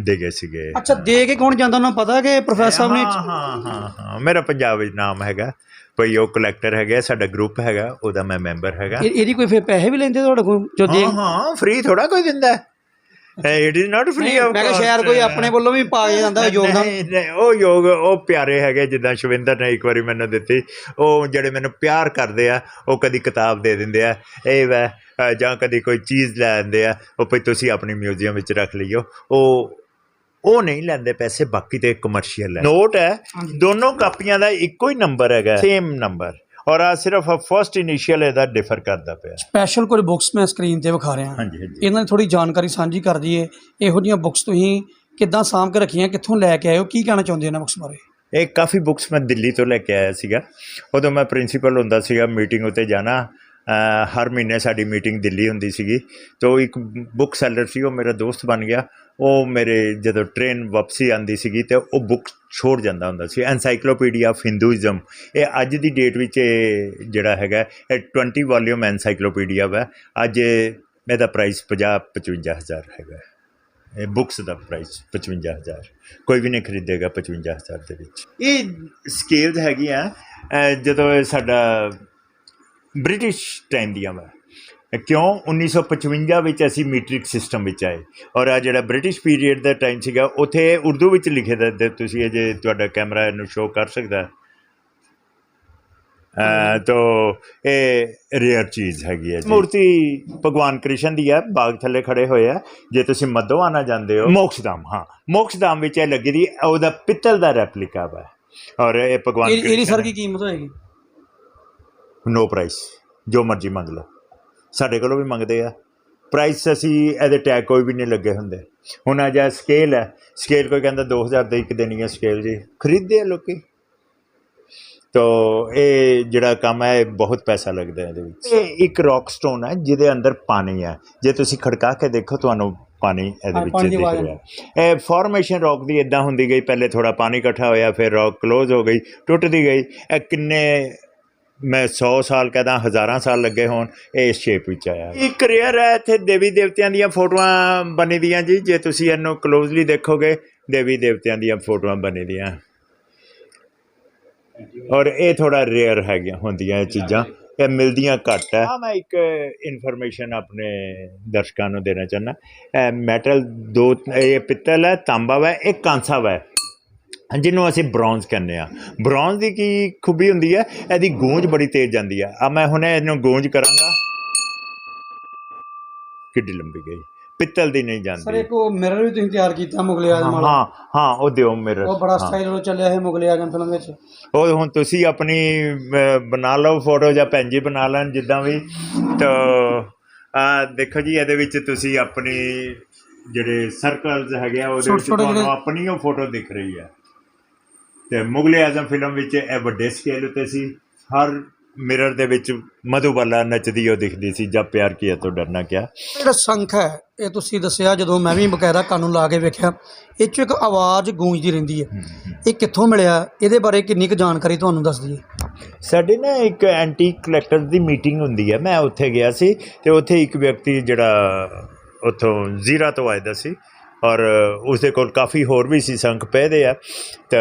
ਦੇ ਗਏ ਸੀਗੇ। ਅੱਛਾ ਦੇ ਕੇ ਕੌਣ ਜਾਂਦਾ? ਉਹਨਾਂ ਨੂੰ ਪਤਾ ਕਿ ਪ੍ਰੋਫੈਸਰ ਸਾਹਿਬ ਨੇ ਹਾਂ ਹਾਂ ਹਾਂ। ਮੇਰਾ ਪੰਜਾਬ ਵਿੱਚ ਨਾਮ ਹੈਗਾ। ਭਈ ਉਹ ਕਲੈਕਟਰ ਹੈਗਾ ਸਾਡਾ ਗਰੁੱਪ ਹੈਗਾ ਉਹਦਾ ਮੈਂ ਮੈਂਬਰ ਹੈਗਾ। ਇਹ- ਇਹਦੀ ਕੋਈ ਫਿਰ ਪੈਸੇ ਵੀ ਲੈਂਦੇ ਤੁਹਾਡੇ ਕੋਲ ਜੋ ਦੇ ਹਾਂ ਹਾਂ ਫ੍ਰੀ ਥੋੜਾ ਕੋਈ ਦਿੰਦਾ। ਇਟ ਇਜ਼ ਨਾਟ ਫ੍ਰੀ ਮੈਂ ਕਿਹਾ ਸ਼ਾਇਦ ਕੋਈ ਆਪਣੇ ਵੱਲੋਂ ਵੀ ਪਾ ਕੇ ਜਾਂਦਾ ਯੋਗਦਾਨ। ਨਹੀਂ ਨਹੀਂ ਉਹ ਯੋਗ ਉਹ ਪਿਆਰੇ ਹੈਗੇ ਜਿੱਦਾਂ ਸ਼ਵਿੰਦਰ ਨੇ ਇੱਕ ਵਾਰੀ ਮੈਨੂੰ ਦਿੱਤੀ। ਉਹ ਜਿਹੜੇ ਮੈਨੂੰ ਪਿਆਰ ਕਰਦੇ ਆ ਉਹ ਕਦੀ ਕਿਤਾਬ ਦੇ ਦਿੰਦੇ ਆ। ਇਹ ਵੈ ਅ, ਜਾਂ ਕਦੀ ਕੋਈ ਚੀਜ਼ ਲੈ ਆਉਂਦੇ ਆ। ਉਹ ਭਈ ਤੁਸੀਂ ਆਪਣੀ ਮਿਊਜ਼ੀਅਮ ਵਿੱਚ ਰੱਖ ਲਈਓ। ਉਹ ਉਹ ਨਹੀਂ ਲੈਂਦੇ ਪੈਸੇ ਬਾਕੀ ਤੇ ਕਮਰਸ਼ੀਅਲ ਹੈ। ਨੋਟ ਹੈ। ਦੋਨੋਂ ਕਾਪੀਆਂ ਦਾ ਇੱਕੋ ਹੀ ਨੰਬਰ ਹੈਗਾ ਸੇਮ ਨੰਬਰ ਔਰ ਆ ਸਿਰਫ ਫਰਸਟ ਇਨੀਸ਼ੀਅਲ ਇਹਦਾ ਡਿਫਰ ਕਰਦਾ ਪਿਆ। ਸਪੈਸ਼ਲ ਕੋਈ ਬੁੱਕਸ ਮੈਂ ਸਕਰੀਨ ਤੇ ਵਿਖਾ ਰਿਹਾ। ਹਾਂਜੀ ਹਾਂਜੀ। ਇਹਨਾਂ ਦੀ ਥੋੜੀ ਜਾਣਕਾਰੀ ਸਾਂਝੀ ਕਰ ਦਈਏ। ਇਹੋ ਜਿਹੀਆਂ ਬੁੱਕਸ ਤੁਸੀਂ ਕਿੱਦਾਂ ਸਾਂਭ ਕੇ ਰੱਖੀਆਂ ਕਿੱਥੋਂ ਲੈ ਕੇ ਆਏ ਹੋ ਕੀ ਕਹਿਣਾ ਚਾਹੁੰਦੇ ਹੋ ਇਹਨਾਂ ਬੁੱਕਸ ਬਾਰੇ? ਇਹ ਕਾਫੀ ਬੁੱਕਸ ਮੈਂ ਦਿੱਲੀ ਤੋਂ ਲੈ ਕੇ ਆਇਆ ਸੀਗਾ। ਉਦੋਂ ਮੈਂ ਪ੍ਰਿੰਸੀਪਲ ਹੁੰਦਾ ਸੀਗਾ ਮੀਟਿੰਗ ਉੱਤੇ ਜਾਣਾ। ਹਰ ਮਹੀਨੇ ਸਾਡੀ ਮੀਟਿੰਗ ਦਿੱਲੀ ਹੁੰਦੀ ਸੀਗੀ। ਤੇ ਉਹ ਇੱਕ ਬੁੱਕ ਸੈਲਰ ਸੀ, ਉਹ ਮੇਰਾ ਦੋਸਤ ਬਣ ਗਿਆ। ਉਹ ਮੇਰੇ ਜਦੋਂ ਟ੍ਰੇਨ ਵਾਪਸੀ ਆਂਦੀ ਸੀਗੀ ਤੇ ਉਹ ਬੁੱਕ ਛੋੜ ਜਾਂਦਾ ਹੁੰਦਾ ਸੀ। ਐਨਸਾਈਕਲੋਪੀਡੀਆ ਆਫ ਹਿੰਦੂਇਜ਼ਮ ਇਹ ਅੱਜ ਦੀ ਡੇਟ ਵਿੱਚ ਇਹ ਜਿਹੜਾ ਹੈਗਾ, ਇਹ 20 ਵੋਲਿਊਮ ਐਨਸਾਈਕਲੋਪੀਡੀਆ ਵਾ। ਅੱਜ ਇਹਦਾ ਪ੍ਰਾਈਸ 50 55000 ਹੈਗਾ। ਇਹ ਬੁੱਕਸ ਦਾ ਪ੍ਰਾਈਸ 55000 ਕੋਈ ਵੀ ਨਹੀਂ ਖਰੀਦੇਗਾ 55000 ਦੇ ਵਿੱਚ। ਇਹ ਸਕੇਲਸ ਹੈਗੀਆਂ। ਜਦੋਂ ਇਹ ਸਾਡਾ ਬ੍ਰਿਟਿਸ਼ ਟਾਈਮ ਦੀਆਂ ਵਾ। ਕਿਉਂ? 1955 ਵਿੱਚ ਅਸੀਂ ਮੀਟ੍ਰਿਕ ਸਿਸਟਮ ਵਿੱਚ ਆਏ। ਔਰ ਆ ਜਿਹੜਾ ਬ੍ਰਿਟਿਸ਼ ਪੀਰੀਅਡ ਦਾ ਟਾਈਮ ਸੀਗਾ ਉੱਥੇ ਉਰਦੂ ਵਿੱਚ ਲਿਖੇ ਦਾ ਤੁਸੀਂ ਇਹ ਜੇ ਤੁਹਾਡਾ ਕੈਮਰਾ ਇਹਨੂੰ ਸ਼ੋਅ ਕਰ ਸਕਦਾ। ਤੋ ਇਹ ਰੇਅਰ ਚੀਜ਼ ਹੈਗੀ ਹੈ ਜੀ। ਮੂਰਤੀ ਭਗਵਾਨ ਕ੍ਰਿਸ਼ਨ ਦੀ ਹੈ ਬਾਗ ਥੱਲੇ ਖੜੇ ਹੋਏ ਆ। ਜੇ ਤੁਸੀਂ ਮੱਧਵਾਨਾ ਜਾਂਦੇ ਹੋ ਮੋਕਸ਼ਧਾਮ ਹਾਂ। ਮੋਕਸ਼ਧਾਮ ਵਿੱਚ ਇਹ ਲੱਗੀ ਦੀ ਉਹਦਾ ਪਿੱਤਲ ਦਾ ਰੈਪਲੀਕਾ ਵਾ। ਔਰ ਇਹ ਭਗਵਾਨ ਇਹ- ਇਹਦੀ ਸਰ ਕੀ ਕੀਮਤ ਹੋਏਗੀ? ਨੋ ਪ੍ਰਾਈਸ ਜੋ ਮਰਜ਼ੀ ਮੰਗ ਲਓ। ਸਾਡੇ ਕੋਲੋਂ ਵੀ ਮੰਗਦੇ ਆ। ਪ੍ਰਾਈਸ ਅਸੀਂ ਇਹਦੇ ਟੈਗ ਕੋਈ ਵੀ ਨਹੀਂ ਲੱਗੇ ਹੁੰਦੇ। ਹੁਣ ਆ ਜਾ ਸਕੇਲ ਹੈ ਸਕੇਲ ਕੋਈ ਕਹਿੰਦਾ 2000 ਦੇ ਇੱਕ ਦੇਣੀ ਹੈ ਸਕੇਲ ਜੀ। ਖਰੀਦਦੇ ਆ ਲੋਕੀ। ਤੋ ਇਹ ਜਿਹੜਾ ਕੰਮ ਹੈ ਬਹੁਤ ਪੈਸਾ ਲੱਗਦਾ ਇਹਦੇ ਵਿੱਚ। ਇਹ ਇੱਕ ਰੌਕ ਸਟੋਨ ਹੈ ਜਿਹਦੇ ਅੰਦਰ ਪਾਣੀ ਹੈ। ਜੇ ਤੁਸੀਂ ਖੜਕਾ ਕੇ ਦੇਖੋ ਤੁਹਾਨੂੰ ਪਾਣੀ ਇਹਦੇ ਵਿੱਚ ਦਿਖ ਰਿਹਾ। ਇਹ ਫਾਰਮੇਸ਼ਨ ਰੌਕ ਦੀ ਇਦਾਂ ਹੁੰਦੀ ਗਈ ਪਹਿਲੇ ਥੋੜਾ ਪਾਣੀ ਇਕੱਠਾ ਹੋਇਆ ਫਿਰ ਰੌਕ ক্লোਜ਼ ਹੋ ਗਈ ਟੁੱਟਦੀ ਗਈ। ਇਹ ਕਿੰਨੇ ਮੈਂ 100 ਸਾਲ ਕਹਦਾ ਹਜ਼ਾਰਾਂ ਸਾਲ ਲੱਗੇ ਹੋਣ ਇਹ ਇਸ ਸ਼ੇਪ ਵਿੱਚ ਆਇਆ। ਇੱਕ ਰੇਅਰ ਹੈ ਇੱਥੇ ਦੇਵੀ ਦੇਵਤਿਆਂ ਦੀਆਂ ਫੋਟੋਆਂ ਬਣੀ ਦੀਆਂ ਜੀ ਜੇ ਤੁਸੀਂ ਇਹਨੂੰ ਕਲੋਜ਼ਲੀ ਦੇਖੋਗੇ ਦੇਵੀ ਦੇਵਤਿਆਂ ਦੀਆਂ ਫੋਟੋਆਂ ਬਣੀ ਦੀਆਂ। ਔਰ ਇਹ ਥੋੜਾ ਰੇਅਰ ਹੈਗੀਆਂ ਹੁੰਦੀਆਂ ਇਹ ਚੀਜ਼ਾਂ। ਇਹ ਮਿਲਦੀਆਂ ਘੱਟ ਹੈ। ਹਾਂ ਮੈਂ ਇੱਕ ਇਨਫੋਰਮੇਸ਼ਨ ਆਪਣੇ ਦਰਸ਼ਕਾਂ ਨੂੰ ਦੇਣਾ ਚਾਹੁੰਦਾ। ਇਹ ਮੈਟਲ ਦੋ ਇਹ ਪਿੱਤਲ ਹੈ ਤਾਂਬਾ ਹੈ ਇਹ ਕਾਂਸਾ ਹੈ। ਜਿਹਨੂੰ ਅਸੀਂ ਬ੍ਰੌਂਜ਼ ਕਹਿੰਦੇ ਆ ਬ੍ਰੌਂਜ਼ ਦੀ ਕੀ ਖੂਬੀ ਹੁੰਦੀ ਹੈ? ਇਹਦੀ ਗੂੰਜ ਬੜੀ ਤੇਜ਼ ਜਾਂਦੀ ਆ ਆ ਮੈਂ ਹੁਣੇ ਇਹਨੂੰ ਗੂੰਜ ਕਰਾਂਗਾ। ਕਿੱਡੀ ਲੰਬੀ ਗਈ। ਪਿੱਤਲ ਦੀ ਨਹੀਂ ਸਰ ਜਾਂਦੀ ਇੱਕ ਉਹ ਮਿਰਰ ਵੀ ਤੁਸੀਂ ਤਿਆਰ ਕੀਤਾ ਮੁਗਲੇ ਆਜ਼ਮ ਵਾਲਾ। ਹਾਂ ਹਾਂ ਉਹ ਦਿਓ ਮੇਰੇ ਉਹ ਬੜਾ ਸਟਾਈਲ ਉਹ ਚੱਲਿਆ ਹੈ ਮੁਗਲੇ ਆਜ਼ਮ ਫਿਲਮ ਵਿੱਚ। ਉਹ ਹੁਣ ਤੁਸੀਂ ਆਪਣੀ ਬਣਾ ਲਓ ਫੋਟੋ ਜਾਂ ਭੈਣ ਜੀ ਬਣਾ ਲੈਣ ਜਿੱਦਾਂ ਵੀ। ਤਾਂ ਆ ਦੇਖੋ ਜੀ ਇਹਦੇ ਵਿੱਚ ਤੁਸੀਂ ਆਪਣੀ ਜਿਹੜੇ ਸਰਕਲਸ ਹੈਗੇ ਆ ਉਹਦੇ ਵਿੱਚ ਤੁਹਾਨੂੰ ਆਪਣੀ ਉਹ ਫੋਟੋ ਦਿਖ ਰਹੀ ਹੈ। ਤੇ ਮੁਗਲੇ ਆਜ਼ਮ ਫਿਲਮ ਵਿੱਚ ਇਹ ਵੱਡੇ ਸਕੇਲ ਉੱਤੇ ਸੀ। ਹਰ ਮਿਰਰ ਦੇ ਵਿੱਚ ਮਧੂਬਾਲਾ ਨੱਚਦੀ ਉਹ ਦਿਖਦੀ ਸੀ। ਜਦ ਪਿਆਰ ਕੀਆ ਤਾਂ ਡਰਨਾ ਕਿਆ? ਜਿਹੜਾ ਸੰਖ ਹੈ ਇਹ ਤੁਸੀਂ ਦੱਸਿਆ ਜਦੋਂ ਮੈਂ ਵੀ ਬਕਾਇਦਾ ਕਾਨੂੰਨ ਲਾ ਕੇ ਵੇਖਿਆ ਇਹ 'ਚ ਇੱਕ ਆਵਾਜ਼ ਗੂੰਜਦੀ ਰਹਿੰਦੀ ਹੈ। ਇਹ ਕਿੱਥੋਂ ਮਿਲਿਆ? ਇਹਦੇ ਬਾਰੇ ਕਿੰਨੀ ਕੁ ਜਾਣਕਾਰੀ ਤੁਹਾਨੂੰ ਦੱਸ ਦਈਏ? ਸਾਡੇ ਨਾ ਇੱਕ ਐਂਟੀਕ ਕਲੈਕਟਰ ਦੀ ਮੀਟਿੰਗ ਹੁੰਦੀ ਹੈ। ਮੈਂ ਉੱਥੇ ਗਿਆ ਸੀ ਤੇ ਉੱਥੇ ਇੱਕ ਵਿਅਕਤੀ ਜਿਹੜਾ ਉੱਥੋਂ ਜ਼ੀਰਾ ਤੋਂ ਆਇਆ ਸੀ। ਔਰ ਉਸਦੇ ਕੋਲ ਕਾਫੀ ਹੋਰ ਵੀ ਸੀ ਸੰਖ ਪਏ ਦੇ ਆ। ਤਾਂ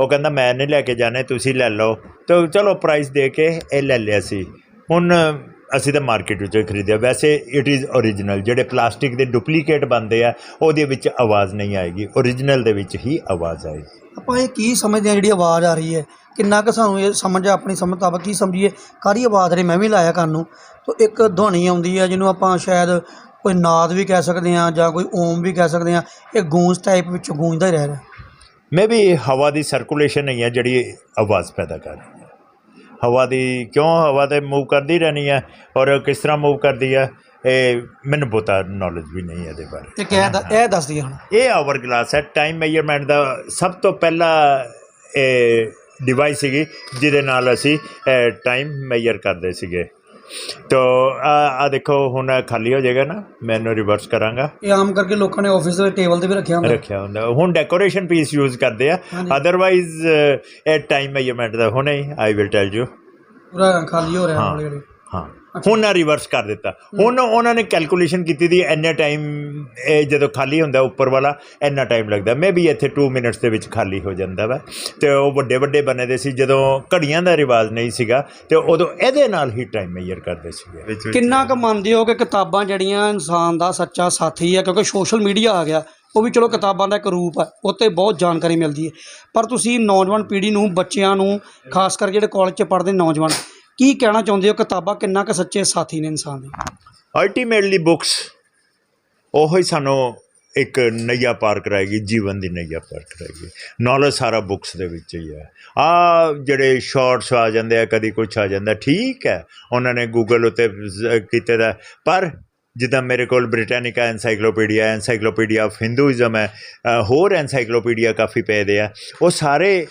ਉਹ ਕਹਿੰਦਾ, ਮੈਂ ਨਹੀਂ ਲੈ ਕੇ ਜਾਣੇ, ਤੁਸੀਂ ਲੈ ਲਓ। ਤਾਂ ਚਲੋ ਪ੍ਰਾਈਸ ਦੇ ਕੇ ਇਹ ਲੈ ਲਿਆ ਸੀ। ਹੁਣ ਅਸੀਂ ਤਾਂ ਮਾਰਕੀਟ ਵਿੱਚੋਂ ਹੀ ਖਰੀਦਿਆ। ਵੈਸੇ ਇਟ ਇਜ਼ origignal ਜਿਹੜੇ ਪਲਾਸਟਿਕ ਦੇ ਡੁਪਲੀਕੇਟ ਬਣਦੇ ਆ, ਉਹਦੇ ਵਿੱਚ ਆਵਾਜ਼ ਨਹੀਂ ਆਏਗੀ। origignal ਦੇ ਵਿੱਚ ਹੀ ਆਵਾਜ਼ ਆਏਗੀ। ਆਪਾਂ ਇਹ ਕੀ ਸਮਝਦੇ ਆ ਜਿਹੜੀ ਆਵਾਜ਼ ਆ ਰਹੀ ਹੈ? ਕਿੰਨਾ ਕੁ ਸਾਨੂੰ ਇਹ ਸਮਝ ਆ, ਆਪਣੀ ਸਮਝ ਮੁਤਾਬਕ ਕੀ ਸਮਝੀਏ? ਕਾਰੀ ਆਵਾਜ਼ ਨੇ ਮੈਂ ਵੀ ਲਾਇਆ ਕੰਨ ਨੂੰ। ਤਾਂ ਇੱਕ ਧੁਨੀ ਆਉਂਦੀ ਹੈ ਜਿਹਨੂੰ ਆਪਾਂ ਸ਼ਾਇਦ ਕੋਈ ਨਾਦ ਵੀ ਕਹਿ ਸਕਦੇ ਹਾਂ ਜਾਂ ਕੋਈ ਓਮ ਵੀ ਕਹਿ ਸਕਦੇ ਹਾਂ ਇਹ ਗੂੰਜ ਟਾਈਪ ਵਿੱਚ ਗੂੰਜਦਾ ਹੀ ਰਹਿ ਰਿਹਾ। ਮੇ ਵੀ ਹਵਾ ਦੀ ਸਰਕੂਲੇਸ਼ਨ ਨਹੀਂ ਹੈ ਜਿਹੜੀ ਆਵਾਜ਼ ਪੈਦਾ ਕਰ ਰਹੀ ਹੈ। ਹਵਾ ਦੀ ਕਿਉਂ ਹਵਾ ਤੇ ਮੂਵ ਕਰਦੀ ਰਹਿਣੀ ਹੈ ਔਰ ਕਿਸ ਤਰ੍ਹਾਂ ਮੂਵ ਕਰਦੀ ਹੈ ਇਹ ਮੈਨੂੰ ਬਹੁਤਾ ਨੌਲੇਜ ਵੀ ਨਹੀਂ ਹੈ ਇਹਦੇ ਬਾਰੇ। ਤੇ ਕਹਿ ਇਹ ਦੱਸ ਦਈਏ ਹੁਣ। ਇਹ ਆਵਰ ਗਲਾਸ ਹੈ ਟਾਈਮ ਮੈਜ਼ਰਮੈਂਟ ਦਾ ਸਭ ਤੋਂ ਪਹਿਲਾ ਇਹ ਡਿਵਾਈਸ ਸੀਗੀ ਜਿਹਦੇ ਨਾਲ ਅਸੀਂ ਟਾਈਮ ਮੈਜ਼ਰ ਕਰਦੇ ਸੀਗੇ। ਤੋ ਆ ਆ ਦੇਖੋ ਹੁਣ ਖਾਲੀ ਹੋ ਜਾਏਗਾ ਨਾ ਮੈਂ ਇਹਨੂੰ ਰਿਵਰਸ ਕਰਾਂਗਾ। ਇਹ ਆਮ ਕਰਕੇ ਲੋਕਾਂ ਨੇ ਆਫਿਸ ਦੇ ਟੇਬਲ ਤੇ ਵੀ ਰੱਖਿਆ ਹੁੰਦਾ। ਰੱਖਿਆ ਹੁੰਦਾ। ਹੁਣ ਡੈਕੋਰੇਸ਼ਨ ਪੀਸ ਯੂਜ਼ ਕਰਦੇ ਆ। ਅਦਰਵਾਈਜ਼ ਇਹ ਟਾਈਮ ਮੈਜ਼ਰਮੈਂਟ ਦਾ ਹੁਣੇ ਆਈ ਵਿਲ ਟੈਲ ਯੂ ਪੂਰਾ ਖਾਲੀ ਹੋ ਰਿਹਾ। ਹੌਲੀ ਹੌਲੀ ਹਾਂ। ਹੁਣ ਨਾ ਰਿਵਰਸ ਕਰ ਦਿੱਤਾ। ਹੁਣ ਉਹਨਾਂ ਨੇ ਕੈਲਕੂਲੇਸ਼ਨ ਕੀਤੀ ਦੀ ਇੰਨੇ ਟਾਈਮ ਇਹ ਜਦੋਂ ਖਾਲੀ ਹੁੰਦਾ ਉੱਪਰ ਵਾਲਾ ਇੰਨਾ ਟਾਈਮ ਲੱਗਦਾ। ਮੇ ਵੀ ਇੱਥੇ 2 ਮਿੰਟਸ ਦੇ ਵਿੱਚ ਖਾਲੀ ਹੋ ਜਾਂਦਾ ਵਾ। ਤੇ ਉਹ ਵੱਡੇ ਵੱਡੇ ਬਣੇ ਦੇ ਸੀ ਜਦੋਂ ਘੜੀਆਂ ਦਾ ਰਿਵਾਜ ਨਹੀਂ ਸੀਗਾ ਤੇ ਉਦੋਂ ਇਹਦੇ ਨਾਲ ਹੀ ਟਾਈਮ ਮੈਜ਼ਰ ਕਰਦੇ ਸੀਗੇ। ਕਿੰਨਾ ਕੁ ਮੰਨਦੇ ਹੋ ਕਿ ਕਿਤਾਬਾਂ ਜਿਹੜੀਆਂ ਇਨਸਾਨ ਦਾ ਸੱਚਾ ਸਾਥੀ ਹੈ ਕਿਉਂਕਿ ਸੋਸ਼ਲ ਮੀਡੀਆ ਆ ਗਿਆ ਉਹ ਵੀ ਚਲੋ ਕਿਤਾਬਾਂ ਦਾ ਇੱਕ ਰੂਪ ਹੈ ਉਹ 'ਤੇ ਬਹੁਤ ਜਾਣਕਾਰੀ ਮਿਲਦੀ ਹੈ। ਪਰ ਤੁਸੀਂ ਨੌਜਵਾਨ ਪੀੜ੍ਹੀ ਨੂੰ ਬੱਚਿਆਂ ਨੂੰ ਖਾਸ ਕਰ ਜਿਹੜੇ ਕਾਲਜ 'ਚ ਪੜ੍ਹਦੇ ਨੌਜਵਾਨ ਕੀ ਕਹਿਣਾ ਚਾਹੁੰਦੇ ਹੋ? ਕਿਤਾਬਾਂ ਕਿੰਨਾ ਕੁ ਸੱਚੇ ਸਾਥੀ ਨੇ ਇਨਸਾਨ ਦੇ? ਅਲਟੀਮੇਟਲੀ ਬੁੱਕਸ ਉਹ ਹੀ ਸਾਨੂੰ ਇੱਕ ਨਈਆ ਪਾਰ ਕਰਾਏਗੀ, ਜੀਵਨ ਦੀ ਨਈਆ ਪਾਰ ਕਰਾਏਗੀ। ਨੌਲੇਜ ਸਾਰਾ ਬੁੱਕਸ ਦੇ ਵਿੱਚ ਹੀ ਹੈ। ਆ ਜਿਹੜੇ ਸ਼ਾਰਟਸ ਆ ਜਾਂਦੇ ਆ, ਕਦੀ ਕੁਝ ਆ ਜਾਂਦਾ, ਠੀਕ ਹੈ। ਉਹਨਾਂ ਨੇ ਗੂਗਲ ਉੱਤੇ ਕੀਤੇ ਦਾ। ਪਰ ਜਿੱਦਾਂ ਮੇਰੇ ਕੋਲ Britannica encyclopedia encyclopedia of Hinduism ਹੈ ਹੋਰ ਐਨਸਾਈਕਲੋਪੀਡੀਆ ਕਾਫੀ ਪਏ ਦੇ ਆ। ਉਹ ਸਾਰੇ,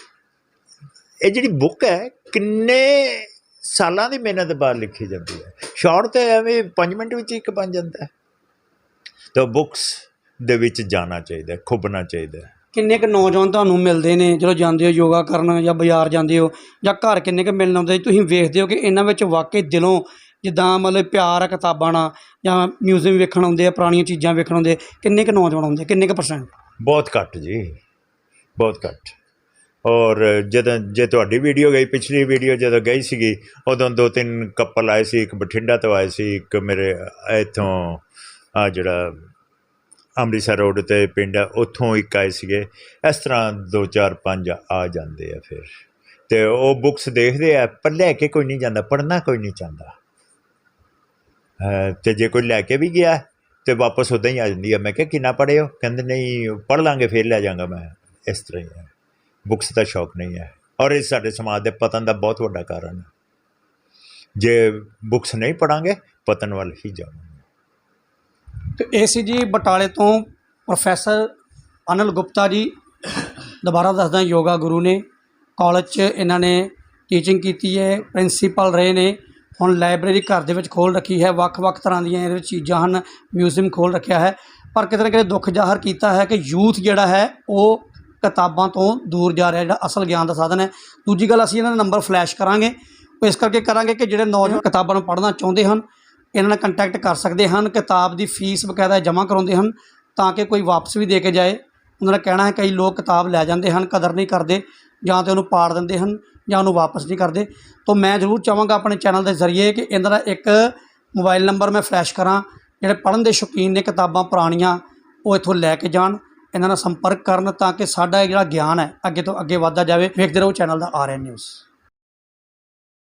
ਇਹ ਜਿਹੜੀ ਬੁੱਕ ਹੈ, ਕਿੰਨੇ ਸਾਲਾਂ ਦੀ ਮਿਹਨਤ ਬਾਅਦ ਲਿਖੀ ਜਾਂਦੀ ਹੈ। ਸ਼ਾਰਟ ਤੇ ਐਵੇਂ 5 ਮਿੰਟ ਵਿੱਚ ਇੱਕ ਬਣ ਜਾਂਦਾ ਹੈ। ਤਾਂ ਬੁੱਕਸ ਦੇ ਵਿੱਚ ਜਾਣਾ ਚਾਹੀਦਾ ਖੁੱਬਣਾ ਚਾਹੀਦਾ। ਕਿੰਨੇ ਕੁ ਨੌਜਵਾਨ ਤੁਹਾਨੂੰ ਮਿਲਦੇ ਨੇ? ਜਦੋਂ ਜਾਂਦੇ ਹੋ ਯੋਗਾ ਕਰਨ ਜਾਂ ਬਾਜ਼ਾਰ ਜਾਂਦੇ ਹੋ ਜਾਂ ਘਰ ਕਿੰਨੇ ਕੁ ਮਿਲਣ ਆਉਂਦੇ ਤੁਸੀਂ ਵੇਖਦੇ ਹੋ ਕਿ ਇਹਨਾਂ ਵਿੱਚ ਵਾਕਈ ਦਿਲੋਂ ਜਿੱਦਾਂ ਮਤਲਬ ਪਿਆਰ ਆ ਕਿਤਾਬਾਂ ਨਾਲ ਜਾਂ ਮਿਊਜ਼ੀਅਮ ਵੇਖਣ ਆਉਂਦੇ ਆ ਪੁਰਾਣੀਆਂ ਚੀਜ਼ਾਂ ਵੇਖਣ ਆਉਂਦੇ ਕਿੰਨੇ ਕੁ ਨੌਜਵਾਨ ਆਉਂਦੇ ਕਿੰਨੇ ਕੁ ਪਰਸੈਂਟ ਬਹੁਤ ਘੱਟ ਜੀ ਬਹੁਤ ਘੱਟ। ਔਰ ਜਦੋਂ, ਜੇ ਤੁਹਾਡੀ ਵੀਡੀਓ ਗਈ, ਪਿਛਲੀ ਵੀਡੀਓ ਜਦੋਂ ਗਈ ਸੀਗੀ, ਉਦੋਂ ਦੋ ਤਿੰਨ ਕਪਲ ਆਏ ਸੀ, ਇੱਕ ਬਠਿੰਡਾ ਤੋਂ ਆਏ ਸੀ, ਇੱਕ ਮੇਰੇ ਇੱਥੋਂ ਆ ਜਿਹੜਾ ਅੰਮ੍ਰਿਤਸਰ ਰੋਡ ਤੇ ਪਿੰਡ ਉੱਥੋਂ ਇੱਕ ਆਏ ਸੀਗੇ। ਇਸ ਤਰ੍ਹਾਂ ਦੋ ਚਾਰ ਪੰਜ ਆ ਜਾਂਦੇ ਆ ਫਿਰ। ਤੇ ਉਹ ਬੁੱਕਸ ਦੇਖਦੇ ਆ, ਪਰ ਲੈ ਕੇ ਕੋਈ ਨਹੀਂ ਜਾਂਦਾ, ਪੜ੍ਹਨਾ ਕੋਈ ਨਹੀਂ ਚਾਹੁੰਦਾ। ਅਹ ਤੇ ਜੇ ਕੋਈ ਲੈ ਕੇ ਵੀ ਗਿਆ, ਤੇ ਵਾਪਸ ਉਦਾਂ ਹੀ ਆ ਜਾਂਦੀ ਆ। ਮੈਂ ਕਿਹਾ, ਕਿੰਨਾ ਪੜ੍ਹੇ ਹੋ? ਕਹਿੰਦੇ, ਨਹੀਂ, ਪੜ੍ਹ ਲਾਂਗੇ, ਫਿਰ ਲੈ ਜਾਵਾਂਗਾ ਮੈਂ। ਇਸ ਤਰ੍ਹਾਂ ਹੀ ਹੈ ਬੁੱਕਸ ਦਾ ਸ਼ੌਕ ਨਹੀਂ ਹੈ। ਔਰ ਇਹ ਸਾਡੇ ਸਮਾਜ ਦੇ ਪਤਨ ਦਾ ਬਹੁਤ ਵੱਡਾ ਕਾਰਨ ਹੈ। ਜੇ ਬੁੱਕਸ ਨਹੀਂ ਪੜਾਂਗੇ ਪਤਨ ਵੱਲ ਹੀ ਜਾਵਾਂਗੇ। ਤੇ ਇਹ ਸੀ ਜੀ ਬਟਾਲੇ ਤੋਂ ਪ੍ਰੋਫੈਸਰ ਅਨਿਲ ਗੁਪਤਾ ਜੀ। ਦੁਬਾਰਾ ਦੱਸਦਾ, ਯੋਗਾ ਗੁਰੂ ਨੇ ਕਾਲਜ 'ਚ ਇਹਨਾਂ ਨੇ ਟੀਚਿੰਗ ਕੀਤੀ ਹੈ, ਪ੍ਰਿੰਸੀਪਲ ਰਹੇ ਨੇ। ਹੁਣ ਲਾਇਬ੍ਰੇਰੀ ਘਰ ਦੇ ਵਿੱਚ ਖੋਲ ਰੱਖੀ ਹੈ। ਵੱਖ-ਵੱਖ ਤਰ੍ਹਾਂ ਦੀਆਂ ਇਹਦੇ ਵਿੱਚ ਚੀਜ਼ਾਂ ਹਨ, ਮਿਊਜ਼ੀਅਮ ਖੋਲ ਰੱਖਿਆ ਹੈ। ਪਰ ਕਿਤੇ ਨਾ ਕਿਤੇ ਦੁੱਖ ਜ਼ਾਹਰ ਕੀਤਾ ਹੈ ਕਿ ਯੂਥ ਜਿਹੜਾ ਹੈ, ਉਹ ਕਿਤਾਬਾਂ ਤੋਂ ਦੂਰ ਜਾ ਰਿਹਾ ਜਿਹੜਾ ਅਸਲ ਗਿਆਨ ਦਾ ਸਾਧਨ ਹੈ। ਦੂਜੀ ਗੱਲ ਅਸੀਂ ਇਹਨਾਂ ਦਾ ਨੰਬਰ ਫਲੈਸ਼ ਕਰਾਂਗੇ। ਇਸ ਕਰਕੇ ਕਰਾਂਗੇ ਕਿ ਜਿਹੜੇ ਨੌਜਵਾਨ ਕਿਤਾਬਾਂ ਨੂੰ ਪੜ੍ਹਨਾ ਚਾਹੁੰਦੇ ਹਨ, ਇਹਨਾਂ ਨਾਲ ਕੰਟੈਕਟ ਕਰ ਸਕਦੇ ਹਨ, ਕਿਤਾਬ ਦੀ ਫੀਸ ਬਕਾਇਦਾ ਜਮ੍ਹਾਂ ਕਰਾਉਂਦੇ ਹਨ, ਤਾਂ ਕਿ ਕੋਈ ਵਾਪਸ ਵੀ ਦੇ ਕੇ ਜਾਏ। ਉਹਨਾਂ ਦਾ ਕਹਿਣਾ ਹੈ ਕਈ ਲੋਕ ਕਿਤਾਬ ਲੈ ਜਾਂਦੇ ਹਨ, ਕਦਰ ਨਹੀਂ ਕਰਦੇ, ਜਾਂ ਤੇ ਉਹਨੂੰ ਪਾੜ ਦਿੰਦੇ ਹਨ, ਜਾਂ ਉਹਨੂੰ ਵਾਪਸ ਨਹੀਂ ਕਰਦੇ। ਤਾਂ ਮੈਂ ਜ਼ਰੂਰ ਚਾਹਾਂਗਾ ਆਪਣੇ ਚੈਨਲ ਦੇ ਜ਼ਰੀਏ ਕਿ ਇਹਨਾਂ ਦਾ ਇੱਕ ਮੋਬਾਈਲ ਨੰਬਰ ਮੈਂ ਫਲੈਸ਼ ਕਰਾਂ, ਜਿਹੜੇ ਪੜ੍ਹਨ ਦੇ ਸ਼ੌਕੀਨ ਨੇ ਕਿਤਾਬਾਂ ਪੁਰਾਣੀਆਂ, ਉਹ ਇੱਥੋਂ ਲੈ ਕੇ ਜਾਣ। ਇਹਨਾਂ ਨਾਲ ਸੰਪਰਕ ਕਰਨ ਤਾਂ ਕਿ ਸਾਡਾ ਇਹ ਜਿਹੜਾ ਗਿਆਨ ਹੈ ਅੱਗੇ ਤੋਂ ਅੱਗੇ ਵਧਦਾ ਜਾਵੇ। ਵੇਖਦੇ ਰਹੋ ਚੈਨਲ ਦਾ ਆਰ ਐਨ ਨਿਊਜ਼।